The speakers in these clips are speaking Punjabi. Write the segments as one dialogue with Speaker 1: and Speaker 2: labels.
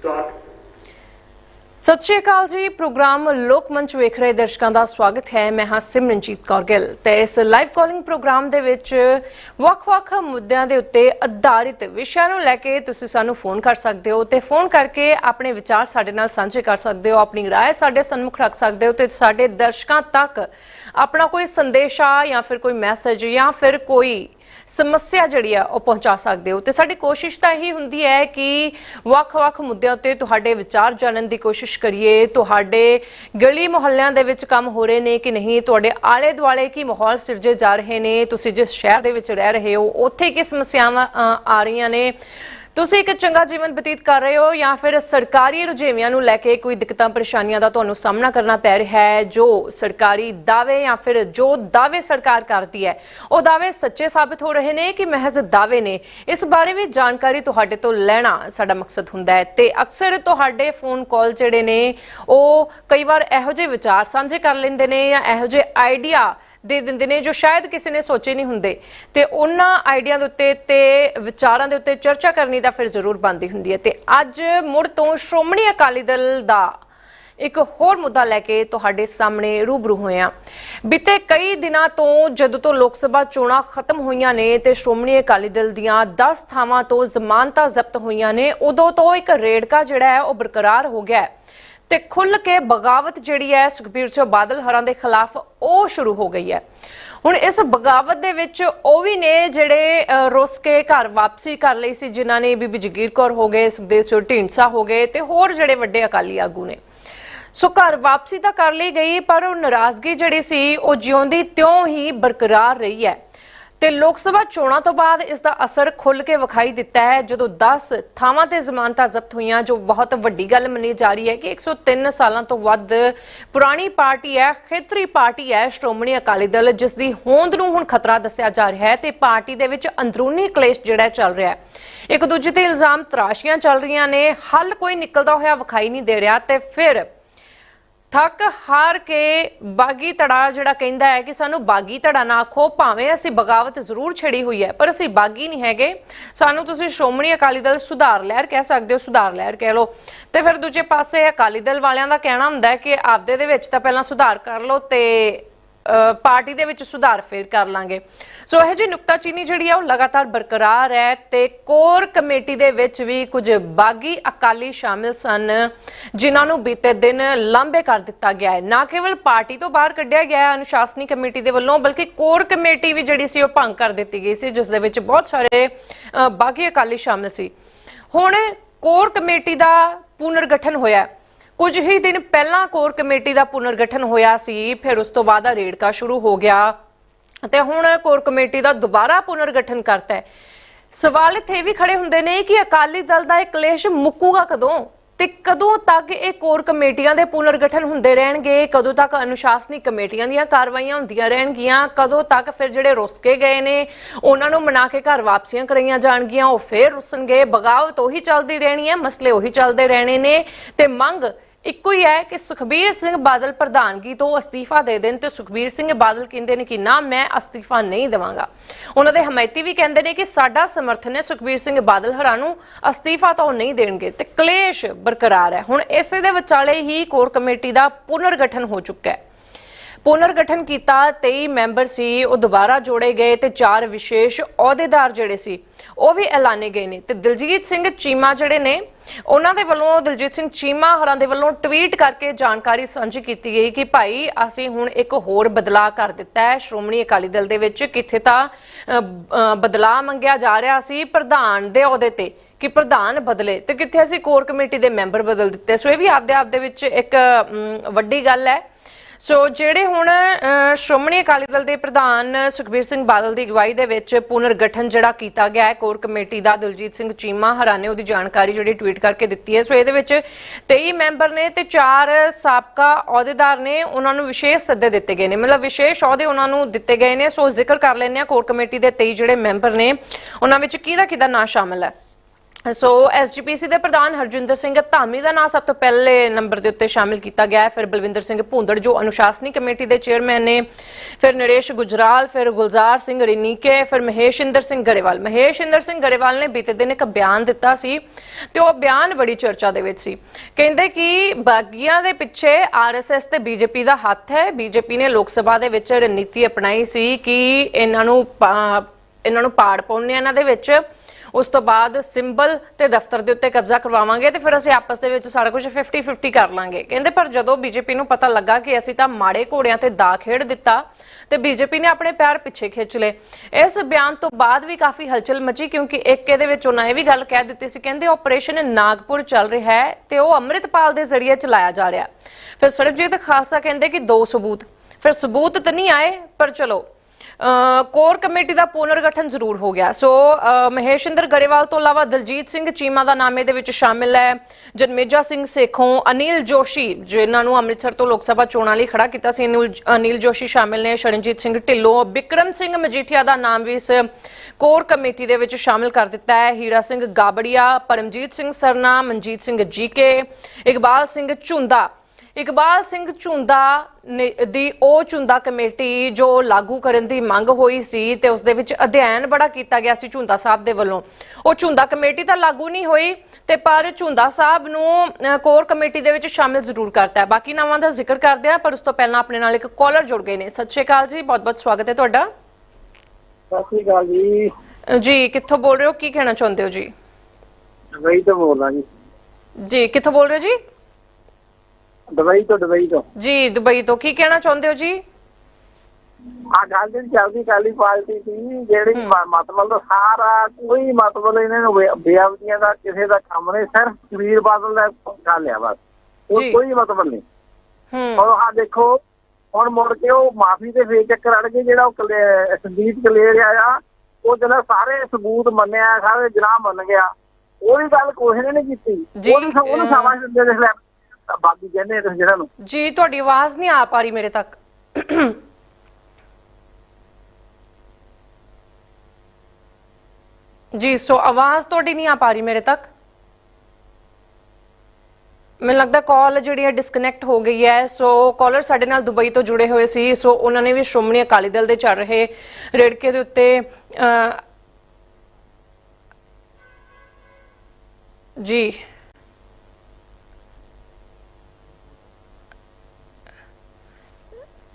Speaker 1: start
Speaker 2: ਸਤਿ ਸ਼੍ਰੀ ਅਕਾਲ ਜੀ ਪ੍ਰੋਗਰਾਮ ਲੋਕ ਮੰਚ ਵੇਖ ਰਹੇ ਦਰਸ਼ਕਾਂ ਦਾ ਸਵਾਗਤ ਹੈ ਮੈਂ ਹਾਂ ਸਿਮਰਨਜੀਤ ਕੌਰ ਗਿੱਲ ਤੇ ਇਸ ਲਾਈਵ ਕਾਲਿੰਗ ਪ੍ਰੋਗਰਾਮ ਦੇ ਵਿੱਚ ਵੱਖ-ਵੱਖ ਮੁੱਦਿਆਂ ਦੇ ਉੱਤੇ ਆਧਾਰਿਤ ਵਿਸ਼ਿਆਂ ਨੂੰ ਲੈ ਕੇ ਤੁਸੀਂ ਸਾਨੂੰ ਫੋਨ ਕਰ ਸਕਦੇ ਹੋ ਤੇ ਫੋਨ ਕਰਕੇ ਆਪਣੇ ਵਿਚਾਰ ਸਾਡੇ ਨਾਲ ਸਾਂਝੇ ਕਰ ਸਕਦੇ ਹੋ ਆਪਣੀ رائے ਸਾਡੇ ਸਨਮੁਖ ਰੱਖ ਸਕਦੇ ਹੋ ਤੇ ਸਾਡੇ ਦਰਸ਼ਕਾਂ ਤੱਕ ਆਪਣਾ ਕੋਈ ਸੰਦੇਸ਼ਾ ਜਾਂ ਫਿਰ ਕੋਈ ਮੈਸੇਜ ਜਾਂ ਫਿਰ ਕੋਈ ਸਮੱਸਿਆ ਜਿਹੜੀ ਆ, ਉਹ ਪਹੁੰਚਾ ਸਕਦੇ ਹੋ। ਤੇ ਸਾਡੀ ਕੋਸ਼ਿਸ਼ ਤਾਂ ਇਹੀ ਹੁੰਦੀ ਹੈ ਕਿ ਵੱਖ-ਵੱਖ ਮੁੱਦਿਆਂ ਉੱਤੇ ਤੁਹਾਡੇ ਵਿਚਾਰ ਜਾਣਨ ਦੀ ਕੋਸ਼ਿਸ਼ ਕਰੀਏ। ਤੁਹਾਡੇ ਗਲੀ ਮੁਹੱਲਿਆਂ ਦੇ ਵਿੱਚ ਕੰਮ ਹੋ ਰਹੇ ਨੇ ਕਿ ਨਹੀਂ? ਤੁਹਾਡੇ ਆਲੇ ਦੁਆਲੇ ਕੀ ਮਾਹੌਲ ਸਿਰਜੇ ਜਾ ਰਹੇ ਨੇ? ਤੁਸੀਂ ਜਿਸ ਸ਼ਹਿਰ ਦੇ ਵਿੱਚ ਰਹਿ ਰਹੇ ਹੋ, ਉੱਥੇ ਕੀ ਸਮੱਸਿਆਵਾਂ ਆ ਰਹੀਆਂ ਨੇ? ਤੁਸੀਂ ਇੱਕ ਚੰਗਾ ਜੀਵਨ ਬਤੀਤ ਕਰ ਰਹੇ ਹੋ ਜਾਂ ਫਿਰ ਸਰਕਾਰੀ ਰੁਝੇਵਿਆਂ ਨੂੰ ਲੈ ਕੇ ਕੋਈ ਦਿੱਕਤਾਂ, ਪਰੇਸ਼ਾਨੀਆਂ ਦਾ ਤੁਹਾਨੂੰ ਸਾਹਮਣਾ ਕਰਨਾ ਪੈ ਰਿਹਾ ਹੈ? ਜੋ ਸਰਕਾਰੀ ਦਾਅਵੇ ਜਾਂ ਫਿਰ ਜੋ ਦਾਅਵੇ ਸਰਕਾਰ ਕਰਦੀ ਹੈ, ਉਹ ਦਾਅਵੇ ਸੱਚੇ ਸਾਬਿਤ ਹੋ ਰਹੇ ਨੇ ਕਿ ਮਹਿਜ਼ ਦਾਅਵੇ ਨੇ? ਇਸ ਬਾਰੇ ਵੀ ਜਾਣਕਾਰੀ ਤੁਹਾਡੇ ਤੋਂ ਲੈਣਾ ਸਾਡਾ ਮਕਸਦ ਹੁੰਦਾ ਹੈ ਤੇ ਅਕਸਰ ਤੁਹਾਡੇ ਫੋਨ ਕਾਲ ਜਿਹੜੇ ਨੇ, ਉਹ ਕਈ ਵਾਰ ਇਹੋ ਜਿਹੇ ਵਿਚਾਰ ਸਾਂਝੇ ਕਰ ਲੈਂਦੇ ਨੇ ਜਾਂ ਇਹੋ ਜਿਹੇ ਆਈਡੀਆ ਦੇ ਦਿੰਦੇ ਨੇ ਜੋ ਸ਼ਾਇਦ ਕਿਸੇ ਨੇ ਸੋਚੇ ਨਹੀਂ ਹੁੰਦੇ। ਤੇ ਉਹਨਾਂ ਆਈਡੀਆ ਦੇ ਉੱਤੇ ਤੇ ਵਿਚਾਰਾਂ ਦੇ ਉੱਤੇ ਚਰਚਾ ਕਰਨੀ ਤਾਂ ਫਿਰ ਜ਼ਰੂਰ ਬਣਦੀ ਹੁੰਦੀ ਹੈ। ਤੇ ਅੱਜ ਮੁੜ ਤੋਂ ਸ਼੍ਰੋਮਣੀ ਅਕਾਲੀ ਦਲ ਦਾ ਇੱਕ ਹੋਰ ਮੁੱਦਾ ਲੈ ਕੇ ਤੁਹਾਡੇ ਸਾਹਮਣੇ ਰੂਬਰੂ ਹੋਏ ਹਾਂ। ਬੀਤੇ ਕਈ ਦਿਨਾਂ ਤੋਂ ਜਦੋਂ ਤੋਂ ਲੋਕ ਸਭਾ ਚੋਣਾਂ ਖਤਮ ਹੋਈਆਂ ਨੇ ਤੇ ਸ਼੍ਰੋਮਣੀ ਅਕਾਲੀ ਦਲ ਦੀਆਂ 10 ਥਾਵਾਂ ਤੋਂ ਜ਼ਮਾਨਤਾਂ ਜ਼ਬਤ ਹੋਈਆਂ ਨੇ, ਉਦੋਂ ਤੋਂ ਇੱਕ ਰੇੜਕਾ ਜਿਹੜਾ ਹੈ ਉਹ ਬਰਕਰਾਰ ਹੋ ਗਿਆ ਹੈ। ਤੇ ਖੁੱਲ ਕੇ ਬਗਾਵਤ ਜਿਹੜੀ ਹੈ ਸੁਖਬੀਰ ਸਿੰਘ ਬਾਦਲ ਹਰਾਂ ਦੇ ਖਿਲਾਫ ਉਹ ਸ਼ੁਰੂ ਹੋ ਗਈ ਹੈ। ਹੁਣ ਇਸ ਬਗਾਵਤ ਦੇ ਵਿੱਚ ਉਹ ਵੀ ਨੇ ਜਿਹੜੇ ਰੁੱਸ ਕੇ ਘਰ ਵਾਪਸੀ ਕਰ ਲਈ ਸੀ, ਜਿਨ੍ਹਾਂ ਨੇ ਬੀਬੀ ਜਗੀਰ ਕੌਰ ਹੋ ਗਏ, ਸੁਖਦੇਵ ਸਿੰਘ ਢੀਂਡਸਾ ਹੋ ਗਏ ਤੇ ਹੋਰ ਜਿਹੜੇ ਵੱਡੇ ਅਕਾਲੀ ਆਗੂ ਨੇ। ਸੋ ਘਰ ਵਾਪਸੀ ਤਾਂ ਕਰ ਲਈ ਗਈ, ਪਰ ਉਹ ਨਾਰਾਜ਼ਗੀ ਜਿਹੜੀ ਸੀ, ਉਹ ਜਿਉਂਦੀ ਤਿਉਂ ਹੀ ਬਰਕਰਾਰ ਰਹੀ ਹੈ। ਤੇ ਲੋਕ ਸਭਾ ਚੋਣਾਂ ਤੋਂ ਬਾਅਦ ਇਸ ਦਾ ਅਸਰ ਖੁੱਲ ਕੇ ਵਿਖਾਈ ਦਿੱਤਾ ਹੈ। ਜਦੋਂ 10 ਥਾਵਾਂ ਤੇ ਜ਼ਮਾਨਤਾਂ ਜ਼ਬਤ ਹੋਈਆਂ, ਜੋ ਬਹੁਤ ਵੱਡੀ ਗੱਲ ਮੰਨੀ ਜਾ ਰਹੀ ਹੈ ਕਿ 103 ਸਾਲਾਂ ਤੋਂ ਵੱਧ ਪੁਰਾਣੀ ਪਾਰਟੀ ਹੈ, ਖੇਤਰੀ ਪਾਰਟੀ ਹੈ ਸ਼੍ਰੋਮਣੀ ਅਕਾਲੀ ਦਲ, ਜਿਸ ਦੀ ਹੋਂਦ ਨੂੰ ਹੁਣ ਖਤਰਾ ਦੱਸਿਆ ਜਾ ਰਿਹਾ ਹੈ ਤੇ ਪਾਰਟੀ ਦੇ ਵਿੱਚ ਅੰਦਰੂਨੀ ਕਲੇਸ਼ ਜਿਹੜਾ ਚੱਲ ਰਿਹਾ ਹੈ। ਇੱਕ ਦੂਜੇ ਤੇ ਇਲਜ਼ਾਮ ਤਰਾਸ਼ੀਆਂ ਚੱਲ ਰਹੀਆਂ ਨੇ। ਹੱਲ ਕੋਈ ਨਿਕਲਦਾ ਹੋਇਆ ਵਿਖਾਈ ਨਹੀਂ ਦੇ ਰਿਹਾ ਤੇ ਫਿਰ ਥੱਕ ਹਾਰ ਕੇ ਬਾਗੀ ਧੜਾ ਜਿਹੜਾ ਕਹਿੰਦਾ ਹੈ ਕਿ ਸਾਨੂੰ ਬਾਗੀ ਧੜਾ ਨਾ ਆਖੋ ਭਾਵੇਂ ਅਸੀਂ ਬਗਾਵਤ ਜ਼ਰੂਰ ਛੇੜੀ ਹੋਈ ਹੈ, ਪਰ ਅਸੀਂ ਬਾਗੀ ਨਹੀਂ ਹੈਗੇ। ਸਾਨੂੰ ਤੁਸੀਂ ਸ਼੍ਰੋਮਣੀ ਅਕਾਲੀ ਦਲ ਸੁਧਾਰ ਲਹਿਰ ਕਹਿ ਸਕਦੇ ਹੋ, ਸੁਧਾਰ ਲਹਿਰ ਕਹਿ ਲਓ। ਤੇ ਫਿਰ ਦੂਜੇ ਪਾਸੇ ਅਕਾਲੀ ਦਲ ਵਾਲਿਆਂ ਦਾ ਕਹਿਣਾ ਹੁੰਦਾ ਹੈ ਕਿ ਆਪਦੇ ਦੇ ਵਿੱਚ ਤਾਂ ਪਹਿਲਾਂ ਸੁਧਾਰ ਕਰ ਲਓ ਤੇ ਪਾਰਟੀ ਦੇ ਵਿੱਚ ਸੁਧਾਰ ਫੇਰ ਕਰ ਲਾਂਗੇ। ਸੋ ਇਹ ਜੀ ਨੁਕਤਾਚੀਨੀ ਜਿਹੜੀ ਆ, ਉਹ ਲਗਾਤਾਰ ਬਰਕਰਾਰ ਹੈ ਤੇ ਕੋਰ ਕਮੇਟੀ ਦੇ ਵਿੱਚ ਵੀ ਕੁਝ ਬਾਗੀ ਅਕਾਲੀ ਸ਼ਾਮਿਲ ਸਨ, ਜਿਨ੍ਹਾਂ ਨੂੰ ਬੀਤੇ ਦਿਨ ਲਾਂਬੇ ਕਰ ਦਿੱਤਾ ਗਿਆ ਹੈ। ਨਾ ਕੇਵਲ ਪਾਰਟੀ ਤੋਂ ਬਾਹਰ ਕੱਢਿਆ ਗਿਆ ਹੈ ਅਨੁਸ਼ਾਸਨੀ ਕਮੇਟੀ ਦੇ ਵੱਲੋਂ, ਬਲਕਿ ਕੋਰ ਕਮੇਟੀ ਵੀ ਜਿਹੜੀ ਸੀ, ਉਹ ਭੰਗ ਕਰ ਦਿੱਤੀ ਗਈ ਸੀ, ਜਿਸ ਦੇ ਵਿੱਚ ਬਹੁਤ ਸਾਰੇ ਬਾਗੀ ਅਕਾਲੀ ਸ਼ਾਮਿਲ ਸੀ। ਹੁਣ ਕੋਰ ਕਮੇਟੀ ਦਾ ਪੁਨਰਗਠਨ ਹੋਇਆ ਹੈ। ਕੁਝ ਹੀ ਦਿਨ ਪਹਿਲਾਂ ਕੋਰ ਕਮੇਟੀ ਦਾ ਪੁਨਰਗਠਨ ਹੋਇਆ ਸੀ, ਫਿਰ ਉਸ ਤੋਂ ਬਾਅਦ ਰੇੜਕਾ ਸ਼ੁਰੂ ਹੋ ਗਿਆ। ਤੇ ਹੁਣ ਕੋਰ ਕਮੇਟੀ ਦਾ ਦੁਬਾਰਾ ਪੁਨਰਗਠਨ ਕਰਤਾ ਹੈ। ਸਵਾਲ ਇੱਥੇ ਇਹ ਵੀ ਖੜੇ ਹੁੰਦੇ ਨੇ ਕਿ ਅਕਾਲੀ ਦਲ ਦਾ ਇਹ ਕਲੇਸ਼ ਮੁੱਕੂਗਾ ਕਦੋਂ? ਤੇ ਕਦੋਂ ਤੱਕ ਇਹ ਕੋਰ ਕਮੇਟੀਆਂ ਦੇ ਪੁਨਰਗਠਨ ਹੁੰਦੇ ਰਹਿਣਗੇ? ਕਦੋਂ ਤੱਕ ਅਨੁਸ਼ਾਸਨੀ ਕਮੇਟੀਆਂ ਦੀਆਂ ਕਾਰਵਾਈਆਂ ਹੁੰਦੀਆਂ ਰਹਿਣਗੀਆਂ? ਕਦੋਂ ਤੱਕ ਫਿਰ ਜਿਹੜੇ ਰੁੱਸਕੇ ਗਏ ਨੇ, ਉਹਨਾਂ ਨੂੰ ਮਨਾ ਕੇ ਘਰ ਵਾਪਸੀਆਂ ਕਰਾਈਆਂ ਜਾਣਗੀਆਂ? ਉਹ ਫੇਰ ਰੁੱਸਣਗੇ? ਬਗਾਵਤ ਉਹੀ ਚੱਲਦੀ ਰਹਿਣੀ ਹੈ, ਮਸਲੇ ਉਹੀ ਚੱਲਦੇ ਰਹਿਣੇ ਨੇ। ਤੇ ਮੰਗ ਇੱਕੋ ਹੀ ਹੈ ਕਿ ਸੁਖਬੀਰ ਸਿੰਘ ਬਾਦਲ ਪ੍ਰਧਾਨਗੀ ਤੋਂ ਅਸਤੀਫਾ ਦੇ ਦੇਣ ਤੇ ਸੁਖਬੀਰ ਸਿੰਘ ਬਾਦਲ ਕਹਿੰਦੇ ਨੇ ਕਿ ਨਾ ਮੈਂ ਅਸਤੀਫਾ ਨਹੀਂ ਦੇਵਾਂਗਾ। ਉਹਨਾਂ ਦੇ ਹਮਾਇਤੀ ਵੀ ਕਹਿੰਦੇ ਨੇ ਕਿ ਸਾਡਾ ਸਮਰਥਨ ਹੈ ਸੁਖਬੀਰ ਸਿੰਘ ਬਾਦਲ ਹਰਾਂ ਨੂੰ ਅਸਤੀਫਾ ਤਾਂ ਉਹ ਨਹੀਂ ਦੇਣਗੇ ਤੇ ਕਲੇਸ਼ ਬਰਕਰਾਰ ਹੈ। ਹੁਣ ਇਸੇ ਦੇ ਵਿਚਾਲੇ ਹੀ ਕੋਰ ਕਮੇਟੀ ਦਾ ਪੁਨਰਗਠਨ ਹੋ ਚੁੱਕਾ ਹੈ। ਪੁਨਰਗਠਨ ਕੀਤਾ 23 ਮੈਂਬਰ ਸੀ, ਉਹ ਦੁਬਾਰਾ ਜੋੜੇ ਗਏ ਤੇ ਚਾਰ ਵਿਸ਼ੇਸ਼ ਅਹੁਦੇਦਾਰ ਜਿਹੜੇ ਸੀ, ਉਹ ਵੀ ਐਲਾਨੇ ਗਏ ਨੇ। ਤੇ ਦਿਲਜੀਤ ਸਿੰਘ ਚੀਮਾ ਜਿਹੜੇ ਨੇ, ਉਹਨਾਂ ਦੇ ਵੱਲੋਂ, ਦਿਲਜੀਤ ਸਿੰਘ ਚੀਮਾ ਹਰਾਂ ਦੇ ਵੱਲੋਂ ਟਵੀਟ ਕਰਕੇ ਜਾਣਕਾਰੀ ਸਾਂਝੀ ਕੀਤੀ ਗਈ ਕਿ ਭਾਈ, ਅਸੀਂ ਹੁਣ ਇੱਕ ਹੋਰ ਬਦਲਾਅ ਕਰ ਦਿੱਤਾ ਹੈ। ਸ਼੍ਰੋਮਣੀ ਅਕਾਲੀ ਦਲ ਦੇ ਵਿੱਚ ਕਿੱਥੇ ਤਾਂ ਬਦਲਾਅ ਮੰਗਿਆ ਜਾ ਰਿਹਾ ਸੀ, ਪ੍ਰਧਾਨ ਦੇ ਅਹੁਦੇ ਤੇ, ਕਿ ਪ੍ਰਧਾਨ ਬਦਲੇ। ਤੇ ਕਿੱਥੇ ਅਸੀਂ ਕੋਰ ਕਮੇਟੀ ਦੇ ਮੈਂਬਰ ਬਦਲ ਦਿੱਤੇ। ਸੋ ਇਹ ਵੀ ਆਪਦੇ ਆਪ ਦੇ ਵਿੱਚ ਇੱਕ ਵੱਡੀ ਗੱਲ ਹੈ। ਸੋ ਜਿਹੜੇ ਹੁਣ ਸ਼੍ਰੋਮਣੀ ਅਕਾਲੀ ਦਲ ਦੇ ਪ੍ਰਧਾਨ ਸੁਖਬੀਰ ਸਿੰਘ ਬਾਦਲ ਦੀ ਅਗਵਾਈ ਦੇ ਵਿੱਚ ਪੁਨਰਗਠਨ ਜਿਹੜਾ ਕੀਤਾ ਗਿਆ ਹੈ, ਕੋਰ ਕਮੇਟੀ ਦਾ ਦਲਜੀਤ ਸਿੰਘ ਚੀਮਾ ਹਰਾਨੇ ਉਹਦੀ ਜਾਣਕਾਰੀ ਜਿਹੜੀ ਟਵੀਟ ਕਰਕੇ ਦਿੱਤੀ ਹੈ। ਸੋ ਇਹਦੇ ਵਿੱਚ 23 ਮੈਂਬਰ ਨੇ ਤੇ 4 ਸਾਬਕਾ ਅਹੁਦੇਦਾਰ ਨੇ ਉਹਨਾਂ ਨੂੰ ਵਿਸ਼ੇਸ਼ ਸੱਦੇ ਦਿੱਤੇ ਗਏ ਨੇ। ਮਤਲਬ ਵਿਸ਼ੇਸ਼ ਅਹੁਦੇ ਉਹਨਾਂ ਨੂੰ ਦਿੱਤੇ ਗਏ ਨੇ। ਸੋ ਜ਼ਿਕਰ ਕਰ ਲੈਂਦੇ ਆ ਕੋਰ ਕਮੇਟੀ ਦੇ 23 ਜਿਹੜੇ ਮੈਂਬਰ ਨੇ, ਉਹਨਾਂ ਵਿੱਚ ਕਿਹਦਾ ਕਿਹਦਾ ਨਾਂ ਸ਼ਾਮਲ ਹੈ। ਸੋ ਐਸਜੀਪੀਸੀ ਦੇ ਪ੍ਰਧਾਨ ਹਰਜਿੰਦਰ ਸਿੰਘ ਧਾਮੀ ਦਾ ਨਾਮ ਸਭ ਤੋਂ ਪਹਿਲੇ ਨੰਬਰ ਦੇ ਉੱਤੇ ਸ਼ਾਮਿਲ ਕੀਤਾ ਗਿਆ ਹੈ। ਫਿਰ ਬਲਵਿੰਦਰ ਸਿੰਘ ਭੂੰਦੜ, ਜੋ ਅਨੁਸ਼ਾਸਨੀ ਕਮੇਟੀ ਦੇ ਚੇਅਰਮੈਨ ਨੇ, ਫਿਰ ਨਰੇਸ਼ ਗੁਜਰਾਲ, ਫਿਰ ਗੁਲਜ਼ਾਰ ਸਿੰਘ ਰਿਨੀਕੇ ਫਿਰ ਮਹੇਸ਼ਿੰਦਰ ਸਿੰਘ ਗਰੇਵਾਲ। ਮਹੇਸ਼ਿੰਦਰ ਸਿੰਘ ਗਰੇਵਾਲ ਨੇ ਬੀਤੇ ਦਿਨ ਇੱਕ ਬਿਆਨ ਦਿੱਤਾ ਸੀ ਤੇ ਉਹ ਬਿਆਨ ਬੜੀ ਚਰਚਾ ਦੇ ਵਿੱਚ ਸੀ। ਕਹਿੰਦੇ ਕਿ ਬਾਗੀਆਂ ਦੇ ਪਿੱਛੇ ਆਰਐਸਐਸ ਤੇ ਬੀਜੇਪੀ ਦਾ ਹੱਥ ਹੈ। ਬੀਜੇਪੀ ਨੇ ਲੋਕ ਸਭਾ ਦੇ ਵਿੱਚ ਰਣਨੀਤੀ ਅਪਣਾਈ ਸੀ ਕਿ ਇਹਨਾਂ ਨੂੰ ਪਾ- ਇਹਨਾਂ ਨੂੰ ਪਾੜ ਪਾਉਣੇ ਇਹਨਾਂ ਦੇ ਵਿੱਚ। ਉਸ ਤੋਂ ਬਾਅਦ ਸਿੰਬਲ ਤੇ ਦਫ਼ਤਰ ਦੇ ਉੱਤੇ ਕਬਜ਼ਾ ਕਰਵਾਵਾਂਗੇ ਤੇ ਫਿਰ ਅਸੀਂ ਆਪਸ ਦੇ ਵਿੱਚ ਸਾਰਾ ਕੁਝ 50-50 ਕਰ ਲਾਂਗੇ। ਕਹਿੰਦੇ, ਪਰ ਜਦੋਂ ਬੀਜੇਪੀ ਨੂੰ ਪਤਾ ਲੱਗਾ ਕਿ ਅਸੀਂ ਤਾਂ ਮਾੜੇ ਘੋੜਿਆਂ ਤੇ ਦਾ ਖੇਡ ਦਿੱਤਾ, ਤੇ ਬੀਜੇਪੀ ਨੇ ਆਪਣੇ ਪੈਰ ਪਿੱਛੇ ਖਿੱਚ ਲਏ। ਇਸ ਬਿਆਨ ਤੋਂ ਬਾਅਦ ਵੀ ਕਾਫੀ ਹਲਚਲ ਮਚੀ, ਕਿਉਂਕਿ ਇੱਕ ਇਹਦੇ ਵਿੱਚ ਉਹਨਾਂ ਇਹ ਵੀ ਗੱਲ ਕਹਿ ਦਿੱਤੀ ਸੀ, ਕਹਿੰਦੇ ਆਪਰੇਸ਼ਨ ਨਾਗਪੁਰ ਚੱਲ ਰਿਹਾ ਹੈ ਤੇ ਉਹ ਅੰਮ੍ਰਿਤਪਾਲ ਦੇ ਜ਼ਰੀਏ ਚਲਾਇਆ ਜਾ ਰਿਹਾ ਫਿਰ ਸਰਬਜੀਤ ਖਾਲਸਾ ਕਹਿੰਦੇ ਕਿ ਦੋ ਸਬੂਤ। ਫਿਰ ਸਬੂਤ ਤਾਂ ਨਹੀਂ ਆਏ, ਪਰ ਚਲੋ ਕੋਰ ਕਮੇਟੀ ਦਾ ਪੁਨਰਗਠਨ ਜ਼ਰੂਰ ਹੋ ਗਿਆ। ਸੋ ਅ, ਮਹੇਸ਼ਿੰਦਰ ਗਰੇਵਾਲ ਤੋਂ ਇਲਾਵਾ ਦਲਜੀਤ ਸਿੰਘ ਚੀਮਾ ਦਾ ਨਾਮ ਇਹਦੇ ਵਿੱਚ ਸ਼ਾਮਿਲ ਹੈ। ਜਨਮੇਜਾ ਸਿੰਘ ਸੇਖੋਂ ਅਨਿਲ ਜੋਸ਼ੀ ਜਿਨ੍ਹਾਂ ਨੂੰ ਅੰਮ੍ਰਿਤਸਰ ਤੋਂ ਲੋਕ ਸਭਾ ਚੋਣਾਂ ਲਈ ਖੜਾ ਕੀਤਾ ਸੀ ਅਨਿਲ ਅਨਿਲ ਜੋਸ਼ੀ ਸ਼ਾਮਿਲ ਨੇ। ਸ਼ਰਨਜੀਤ ਸਿੰਘ ਢਿੱਲੋਂ ਬਿਕਰਮ ਸਿੰਘ ਮਜੀਠੀਆ ਦਾ ਨਾਮ ਵੀ ਇਸ ਕੋਰ ਕਮੇਟੀ ਦੇ ਵਿੱਚ ਸ਼ਾਮਿਲ ਕਰ ਦਿੱਤਾ ਹੈ। ਹੀਰਾ ਸਿੰਘ ਗਾਬੜੀਆ ਪਰਮਜੀਤ ਸਿੰਘ ਸਰਨਾ ਮਨਜੀਤ ਸਿੰਘ ਜੀਕੇ ਇਕਬਾਲ ਸਿੰਘ ਝੁੰਦਾ ਇਕਬਾਲ ਸਿੰਘ ਝੁੰਦਾ ਨੇ- ਦੀ ਉਹ ਝੁੰਦਾ ਕਮੇਟੀ ਜੋ ਲਾਗੂ ਕਰਨ ਦੀ ਮੰਗ ਹੋਈ ਸੀ ਤੇ ਉਸ ਦੇ ਵਿੱਚ ਅਧਿਐਨ ਬੜਾ ਕੀਤਾ ਗਿਆ ਸੀ ਝੁੰਦਾ ਸਾਹਿਬ ਦੇ ਵੱਲੋਂ। ਉਹ ਝੁੰਦਾ ਕਮੇਟੀ ਤਾਂ ਲਾਗੂ ਨਹੀਂ ਹੋਈ ਤੇ ਪਰ ਝੁੰਦਾ ਸਾਹਿਬ ਨੂੰ ਕੋਰ ਕਮੇਟੀ ਦੇ ਵਿੱਚ ਸ਼ਾਮਿਲ ਜ਼ਰੂਰ ਕਰਤਾ। ਹੈ ਬਾਕੀ ਨਾਵਾਂ ਦਾ ਜ਼ਿਕਰ ਕਰਦੇ ਆ ਪਰ ਉਸ ਤੋਂ ਪਹਿਲਾਂ ਆਪਣੇ ਨਾਲ ਇੱਕ ਕਾਲਰ ਜੁੜ ਗਏ ਨੇ। ਸਤਿ ਸ਼੍ਰੀ ਅਕਾਲ ਜੀ ਬਹੁਤ ਬਹੁਤ ਸਵਾਗਤ ਹੈ ਤੁਹਾਡਾ।
Speaker 1: ਸਤਿ ਸ਼੍ਰੀ ਅਕਾਲ ਜੀ।
Speaker 2: ਜੀ ਕਿੱਥੋਂ ਬੋਲ ਰਹੇ ਹੋ? ਕੀ ਕਹਿਣਾ ਚਾਹੁੰਦੇ ਹੋ ਜੀ?
Speaker 1: ਤੋਂ ਜੀ।
Speaker 2: ਜੀ ਕਿੱਥੋਂ ਬੋਲ ਰਹੇ ਹੋ ਜੀ?
Speaker 1: ਦੁਬਈ ਤੋਂ ਦੁਬਈ ਤੋਂ।
Speaker 2: ਜੀ ਦੁਬਈ ਤੋਂ। ਕੀ ਕਹਿਣਾ ਚਾਹੁੰਦੇ ਹੋ ਜੀ?
Speaker 1: ਆ ਗੱਲ ਜਿਹੜੀ ਚੱਲਦੀ ਕਾਲੀ ਪਾਰਟੀ ਸੀ ਜਿਹੜੀ ਮਤਲਬ ਦਾ ਸਾਰਾ ਕੋਈ ਮਤਲਬ ਇਹਨਾਂ ਨੂੰ ਬੇ- ਬੇਅਦਬੀਆਂ ਦਾ ਕਿਸੇ ਦਾ ਕੰਮ ਨਹੀਂ ਸਿਰਫ ਕਬੀਰ ਬਾਦਲ ਦਾ ਗੱਲ ਆ ਬਸ। ਉਹ
Speaker 2: ਜੀ।
Speaker 1: ਕੋਈ ਮਤਲਬ ਨਹੀਂ।
Speaker 2: ਹੂੰ।
Speaker 1: ਔਰ ਆ ਦੇਖੋ ਹੁਣ ਮੁੜ ਕੇ ਉਹ ਮਾਫੀ ਦੇ ਫੇਰ ਚੱਕਰ ਅੜ ਗਏ ਜਿਹੜਾ ਉਹ ਸੰਦੀਪ ਕਲੇਰ ਆ ਉਹ ਜਿਹੜਾ ਸਾਰੇ ਸਬੂਤ ਮੰਨਿਆ ਸਾਰੇ ਜਨਾਬ ਮੰਨ ਗਿਆ ਉਹਦੀ ਗੱਲ ਕੋਈ ਨਹੀਂ ਕੀਤੀ। ਉਹਨੂੰ ਉਹਨੂੰ ਸਮਾਂ ਦਿੰਦੇ ਦੇਖ ਲੈ ਬਾਕੀ ਕਹਿੰਦੇ ਆ ਤੁਸੀਂ ਜਿਹੜਾ ਨੂੰ।
Speaker 2: ਜੀ, ਤੁਹਾਡੀ ਆਵਾਜ਼ ਨਹੀਂ ਆ ਪਾ ਰਹੀ ਮੇਰੇ ਤੱਕ। ਜੀ, ਸੋ ਆਵਾਜ਼ ਤੁਹਾਡੀ ਨਹੀਂ ਆ ਪਾ ਰਹੀ ਮੇਰੇ ਤੱਕ। ਮੈਨੂੰ ਲੱਗਦਾ ਕਾਲ ਜਿਹੜੀ ਹੈ ਡਿਸਕਨੈਕਟ ਹੋ ਗਈ ਹੈ। ਸੋ ਕਾਲਰ ਸਾਡੇ ਨਾਲ ਦੁਬਈ ਤੋਂ ਜੁੜੇ ਹੋਏ ਸੀ। ਸੋ ਉਹਨਾਂ ਨੇ ਵੀ ਸ਼੍ਰੋਮਣੀ ਅਕਾਲੀ ਦਲ ਦੇ ਚੱਲ ਰਹੇ ਰੇੜਕੇ ਦੇ ਉੱਤੇ ਜੀ।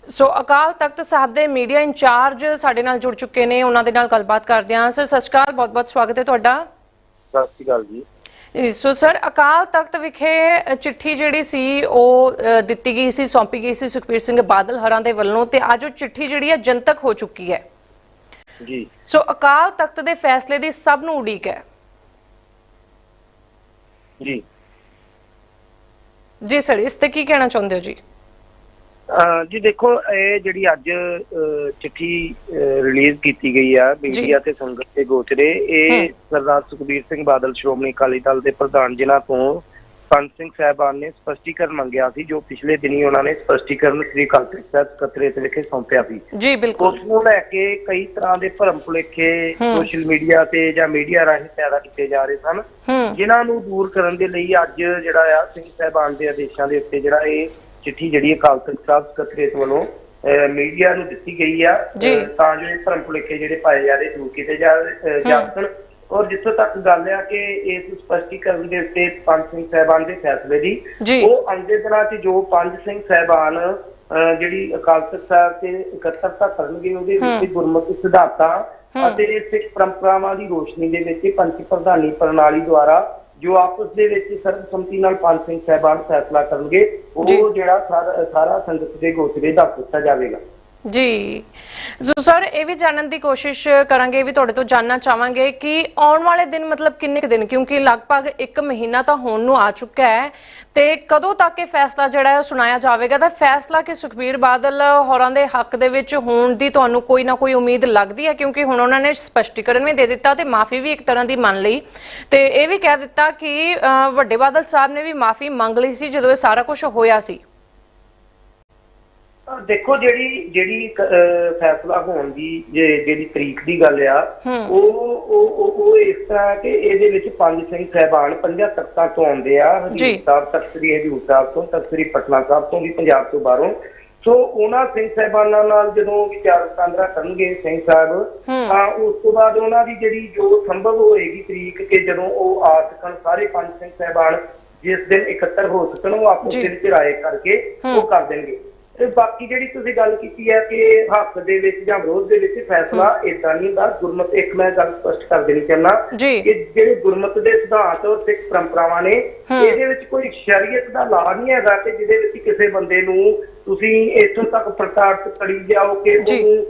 Speaker 2: ਸੋ ਅਕਾਲ ਤਖਤ ਸਾਹਿਬ ਦੇ ਮੀਡੀਆ ਇੰਚਾਰਜ ਸਾਡੇ ਨਾਲ ਜੁੜ ਚੁੱਕੇ ਨੇ ਉਹਨਾਂ ਦੇ ਨਾਲ ਗੱਲਬਾਤ ਕਰਦੇ ਹਾਂ। ਸਰ ਸਤਿ ਸ਼੍ਰੀ ਅਕਾਲ ਬਹੁਤ-ਬਹੁਤ ਸਵਾਗਤ ਹੈ ਤੁਹਾਡਾ।
Speaker 1: ਸਤਿ ਸ਼੍ਰੀ ਅਕਾਲ ਜੀ।
Speaker 2: ਸੋ ਸਰ ਅਕਾਲ ਤਖਤ ਵਿਖੇ ਚਿੱਠੀ ਜਿਹੜੀ ਸੀ ਉਹ ਦਿੱਤੀ ਗਈ ਸੀ ਸੌਂਪੀ ਗਈ ਸੀ ਸੁਖਬੀਰ ਸਿੰਘ ਬਾਦਲ ਹਰਾਂ ਦੇ ਵੱਲੋਂ ਤੇ ਅੱਜ ਉਹ ਚਿੱਠੀ ਜਿਹੜੀ ਹੈ ਜਨਤਕ ਹੋ ਚੁੱਕੀ ਹੈ।
Speaker 1: ਜੀ।
Speaker 2: ਸੋ ਅਕਾਲ ਤਖਤ ਦੇ ਫੈਸਲੇ ਦੀ ਸਭ ਨੂੰ ਉਡੀਕ ਹੈ।
Speaker 1: ਜੀ।
Speaker 2: ਜੀ ਸਰ ਇਸ ਤੇ ਕੀ ਕਹਿਣਾ ਚਾਹੁੰਦੇ ਹੋ ਜੀ?
Speaker 1: ਜੀ ਦੇਖੋ ਇਹ ਜਿਹੜੀ ਅੱਜ ਚਿੱਠੀ ਰਿਲੀਜ਼ ਕੀਤੀ ਗਈ ਆ ਮੀਡੀਆ ਤੇ ਸੰਗਤ ਦੇ ਗੋਚਰੇ ਇਹ ਸਰਦਾਰ ਸੁਖਬੀਰ ਸਿੰਘ ਬਾਦਲ ਸ਼੍ਰੋਮਣੀ ਅਕਾਲੀ ਦਲ ਦੇ ਪ੍ਰਧਾਨ ਜਿਨ੍ਹਾਂ ਤੋਂ ਸੰਤ ਸਿੰਘ ਸਾਹਿਬਾਨ ਨੇ ਸਪਸ਼ਟੀਕਰਨ ਮੰਗਿਆ ਸੀ ਜੋ ਪਿਛਲੇ ਦਿਨੀ ਉਹਨਾਂ ਨੇ ਸਪਸ਼ਟੀਕਰਨ ਸ੍ਰੀ ਅਕਾਲ ਤਖਤ ਸਾਹਿਬ ਸਕੱਤਰੇਤ ਵਿਖੇ ਸੌਂਪਿਆ ਸੀ।
Speaker 2: ਜੀ ਬਿਲਕੁਲ।
Speaker 1: ਉਸ ਨੂੰ ਲੈ ਕੇ ਕਈ ਤਰ੍ਹਾਂ ਦੇ ਭਰਮ ਭੁਲੇਖੇ ਸੋਸ਼ਲ ਮੀਡੀਆ ਤੇ ਜਾਂ ਮੀਡੀਆ ਰਾਹੀਂ ਪੈਦਾ ਕੀਤੇ ਜਾ ਰਹੇ ਸਨ। ਜਿਨ੍ਹਾਂ ਨੂੰ ਦੂਰ ਕਰਨ ਦੇ ਲਈ ਅੱਜ ਜਿਹੜਾ ਆ ਸਿੰਘ ਸਾਹਿਬਾਨ ਦੇ ਆਦੇਸ਼ਾਂ ਦੇ ਉੱਤੇ ਜਿਹੜਾ ਇਹ ਚਿੱਠੀ ਜਿਹੜੀ ਅਕਾਲ ਤਖਤ ਸਾਹਿਬ ਸਕੱਤਰੇਤ ਵੱਲੋਂ ਮੀਡੀਆ ਨੂੰ ਦਿੱਤੀ ਗਈ ਆ। ਤਾਂ ਜੋ ਇਹ ਭਰਮ ਭੁਲੇਖੇ ਜਿਹੜੇ ਪਾਏ ਜਾ ਰਹੇ ਦੂਰ ਕੀਤੇ ਜਾ ਅਹ, ਜਾ ਸਕਣ। ਔਰ ਜਿੱਥੋਂ ਤੱਕ ਗੱਲ ਆ ਕਿ ਇਸ ਸਪਸ਼ਟੀਕਰਨ ਦੇ ਉੱਤੇ ਪੰਜ ਸਿੰਘ ਸਾਹਿਬਾਨ ਦੇ ਫੈਸਲੇ ਦੀ। ਉਹ ਆਉਂਦੇ ਦਿਨਾਂ 'ਚ ਜੋ ਪੰਜ ਸਿੰਘ ਸਾਹਿਬਾਨ ਜਿਹੜੀ ਅਕਾਲ ਤਖਤ ਸਾਹਿਬ ਤੇ ਇਕੱਤਰਤਾ ਕਰਨਗੇ ਉਹਦੇ ਵਿੱਚ ਗੁਰਮਤਿ ਸਿਧਾਂਤਾਂ ਅਤੇ ਸਿੱਖ ਪਰੰਪਰਾਵਾਂ ਦੀ ਰੋਸ਼ਨੀ ਦੇ ਵਿੱਚ ਪੰਥ ਪ੍ਰਧਾਨੀ ਪ੍ਰਣਾਲੀ ਦੁਆਰਾ ਜੋ ਆਪਸ ਦੇ ਵਿੱਚ ਸਰਬਸੰਮਤੀ ਨਾਲ ਪੰਜ ਸਿੰਘ ਸਾਹਿਬਾਨ ਫੈਸਲਾ ਕਰਨਗੇ। ਉਹ ਜਿਹੜਾ ਸਾਰਾ ਸੰਗਤ ਦੇ ਗੋਚਰੇ ਦੱਸ ਦਿੱਤਾ ਜਾਵੇਗਾ
Speaker 2: ਜੀ। ਸੋ ਸਰ, ਇਹ ਵੀ ਜਾਣਨ ਦੀ ਕੋਸ਼ਿਸ਼ ਕਰਾਂਗੇ, ਇਹ ਵੀ ਤੁਹਾਡੇ ਤੋਂ ਜਾਨਣਾ ਚਾਹਾਂਗੇ ਕਿ ਆਉਣ ਵਾਲੇ ਦਿਨ ਮਤਲਬ ਕਿੰਨੇ ਕੁ ਦਿਨ? ਕਿਉਂਕਿ ਲਗਭਗ 1 ਮਹੀਨਾ ਤਾਂ ਹੋਣ ਨੂੰ ਆ ਚੁੱਕਾ ਹੈ ਤੇ ਕਦੋਂ ਤੱਕ ਇਹ ਫੈਸਲਾ ਜਿਹੜਾ ਹੈ ਉਹ ਸੁਣਾਇਆ ਜਾਵੇਗਾ? ਤਾਂ ਫੈਸਲਾ ਕਿ ਸੁਖਬੀਰ ਬਾਦਲ ਹੋਰਾਂ ਦੇ ਹੱਕ ਦੇ ਵਿੱਚ ਹੋਣ ਦੀ ਤੁਹਾਨੂੰ ਕੋਈ ਨਾ ਕੋਈ ਉਮੀਦ ਲੱਗਦੀ ਹੈ? ਕਿਉਂਕਿ ਹੁਣ ਉਹਨਾਂ ਨੇ ਸਪਸ਼ਟੀਕਰਨ ਵੀ ਦੇ ਦਿੱਤਾ ਤੇ ਮਾਫੀ ਵੀ ਇੱਕ ਤਰ੍ਹਾਂ ਦੀ ਮੰਨ ਲਈ। ਤੇ ਇਹ ਵੀ ਕਹਿ ਦਿੱਤਾ ਕਿ ਵੱਡੇ ਬਾਦਲ ਸਾਹਿਬ ਨੇ ਵੀ ਮਾਫੀ ਮੰਗ ਲਈ ਸੀ ਜਦੋਂ ਇਹ ਸਾਰਾ ਕੁਝ ਹੋਇਆ ਸੀ।
Speaker 1: ਦੇਖੋ ਜਿਹੜੀ ਜਿਹੜੀ ਫੈਸਲਾ ਹੋਣ ਦੀ ਜਿਹੜੀ ਤਰੀਕ ਦੀ ਗੱਲ ਆ ਉਹ ਉਹ ਉਹ- ਇਸ ਤਰ੍ਹਾਂ ਕਿ ਇਹਦੇ ਵਿੱਚ ਪੰਜ ਸਿੰਘ ਸਹਿਬਾਨ ਪੰਜਾਂ ਤਖਤਾਂ ਤੋਂ ਆਉਂਦੇ ਆ। ਹਜੂਰ ਸਾਹਿਬ ਤਖਤ ਸ੍ਰੀ ਹਜੂਰ ਸਾਹਿਬ ਤੋਂ ਤਖਤ ਸ੍ਰੀ ਪਟਨਾ ਸਾਹਿਬ ਤੋਂ ਵੀ ਪੰਜਾਬ ਤੋਂ ਬਾਹਰੋਂ। ਸੋ ਉਹਨਾਂ ਸਿੰਘ ਸਹਿਬਾਨਾਂ ਨਾਲ ਜਦੋਂ ਵਿਚਾਰ ਵਟਾਂਦਰਾ ਕਰਨਗੇ ਸਿੰਘ ਸਾਹਿਬ ਤਾਂ ਉਸ ਤੋਂ ਬਾਅਦ ਉਹਨਾਂ ਦੀ ਜਿਹੜੀ ਜੋ ਸੰਭਵ ਹੋਏਗੀ ਤਰੀਕ ਕਿ ਜਦੋਂ ਉਹ ਆ ਸਕਣ ਸਾਰੇ ਪੰਜ ਸਿੰਘ ਸਹਿਬਾਨ ਜਿਸ ਦਿਨ ਇਕੱਤਰ ਹੋ ਸਕਣ ਉਹ। ਦੇ ਵਿੱਚ ਰਾਏ ਕਰਕੇ ਉਹ ਕਰ ਦੇਣਗੇ। ਤੇ ਬਾਕੀ ਜਿਹੜੀ ਤੁਸੀਂ ਗੱਲ ਕੀਤੀ ਹੈ ਕਿ ਹੱਕ ਦੇ ਵਿੱਚ ਜਾਂ ਵਿਰੋਧ ਦੇ ਵਿੱਚ ਫੈਸਲਾ ਇਦਾਂ ਨਹੀਂ ਹੁੰਦਾ ਗੁਰਮਤ ਇੱਕ ਮੈਂ ਗੱਲ ਸਪਸ਼ਟ ਕਰ ਦੇਣੀ ਚਾਹੁੰਦਾ
Speaker 2: ਜੀ।
Speaker 1: ਕਿ ਜਿਹੜੇ ਗੁਰਮਤ ਦੇ ਸਿਧਾਂਤ ਔਰ ਸਿੱਖ ਪਰੰਪਰਾਵਾਂ ਨੇ ਇਹਦੇ ਵਿੱਚ ਕੋਈ ਸ਼ਰੀਅਤ ਦਾ ਲਾ ਨਹੀਂ ਹੈਗਾ ਕਿ ਜਿਹਦੇ ਵਿੱਚ ਕਿਸੇ ਬੰਦੇ ਨੂੰ ਤੁਸੀਂ ਇੱਥੋਂ ਤੱਕ ਪ੍ਰਤਾੜਿਤ ਕਰੀ ਜਾਓ ਕਿ। ਉਹਨੂੰ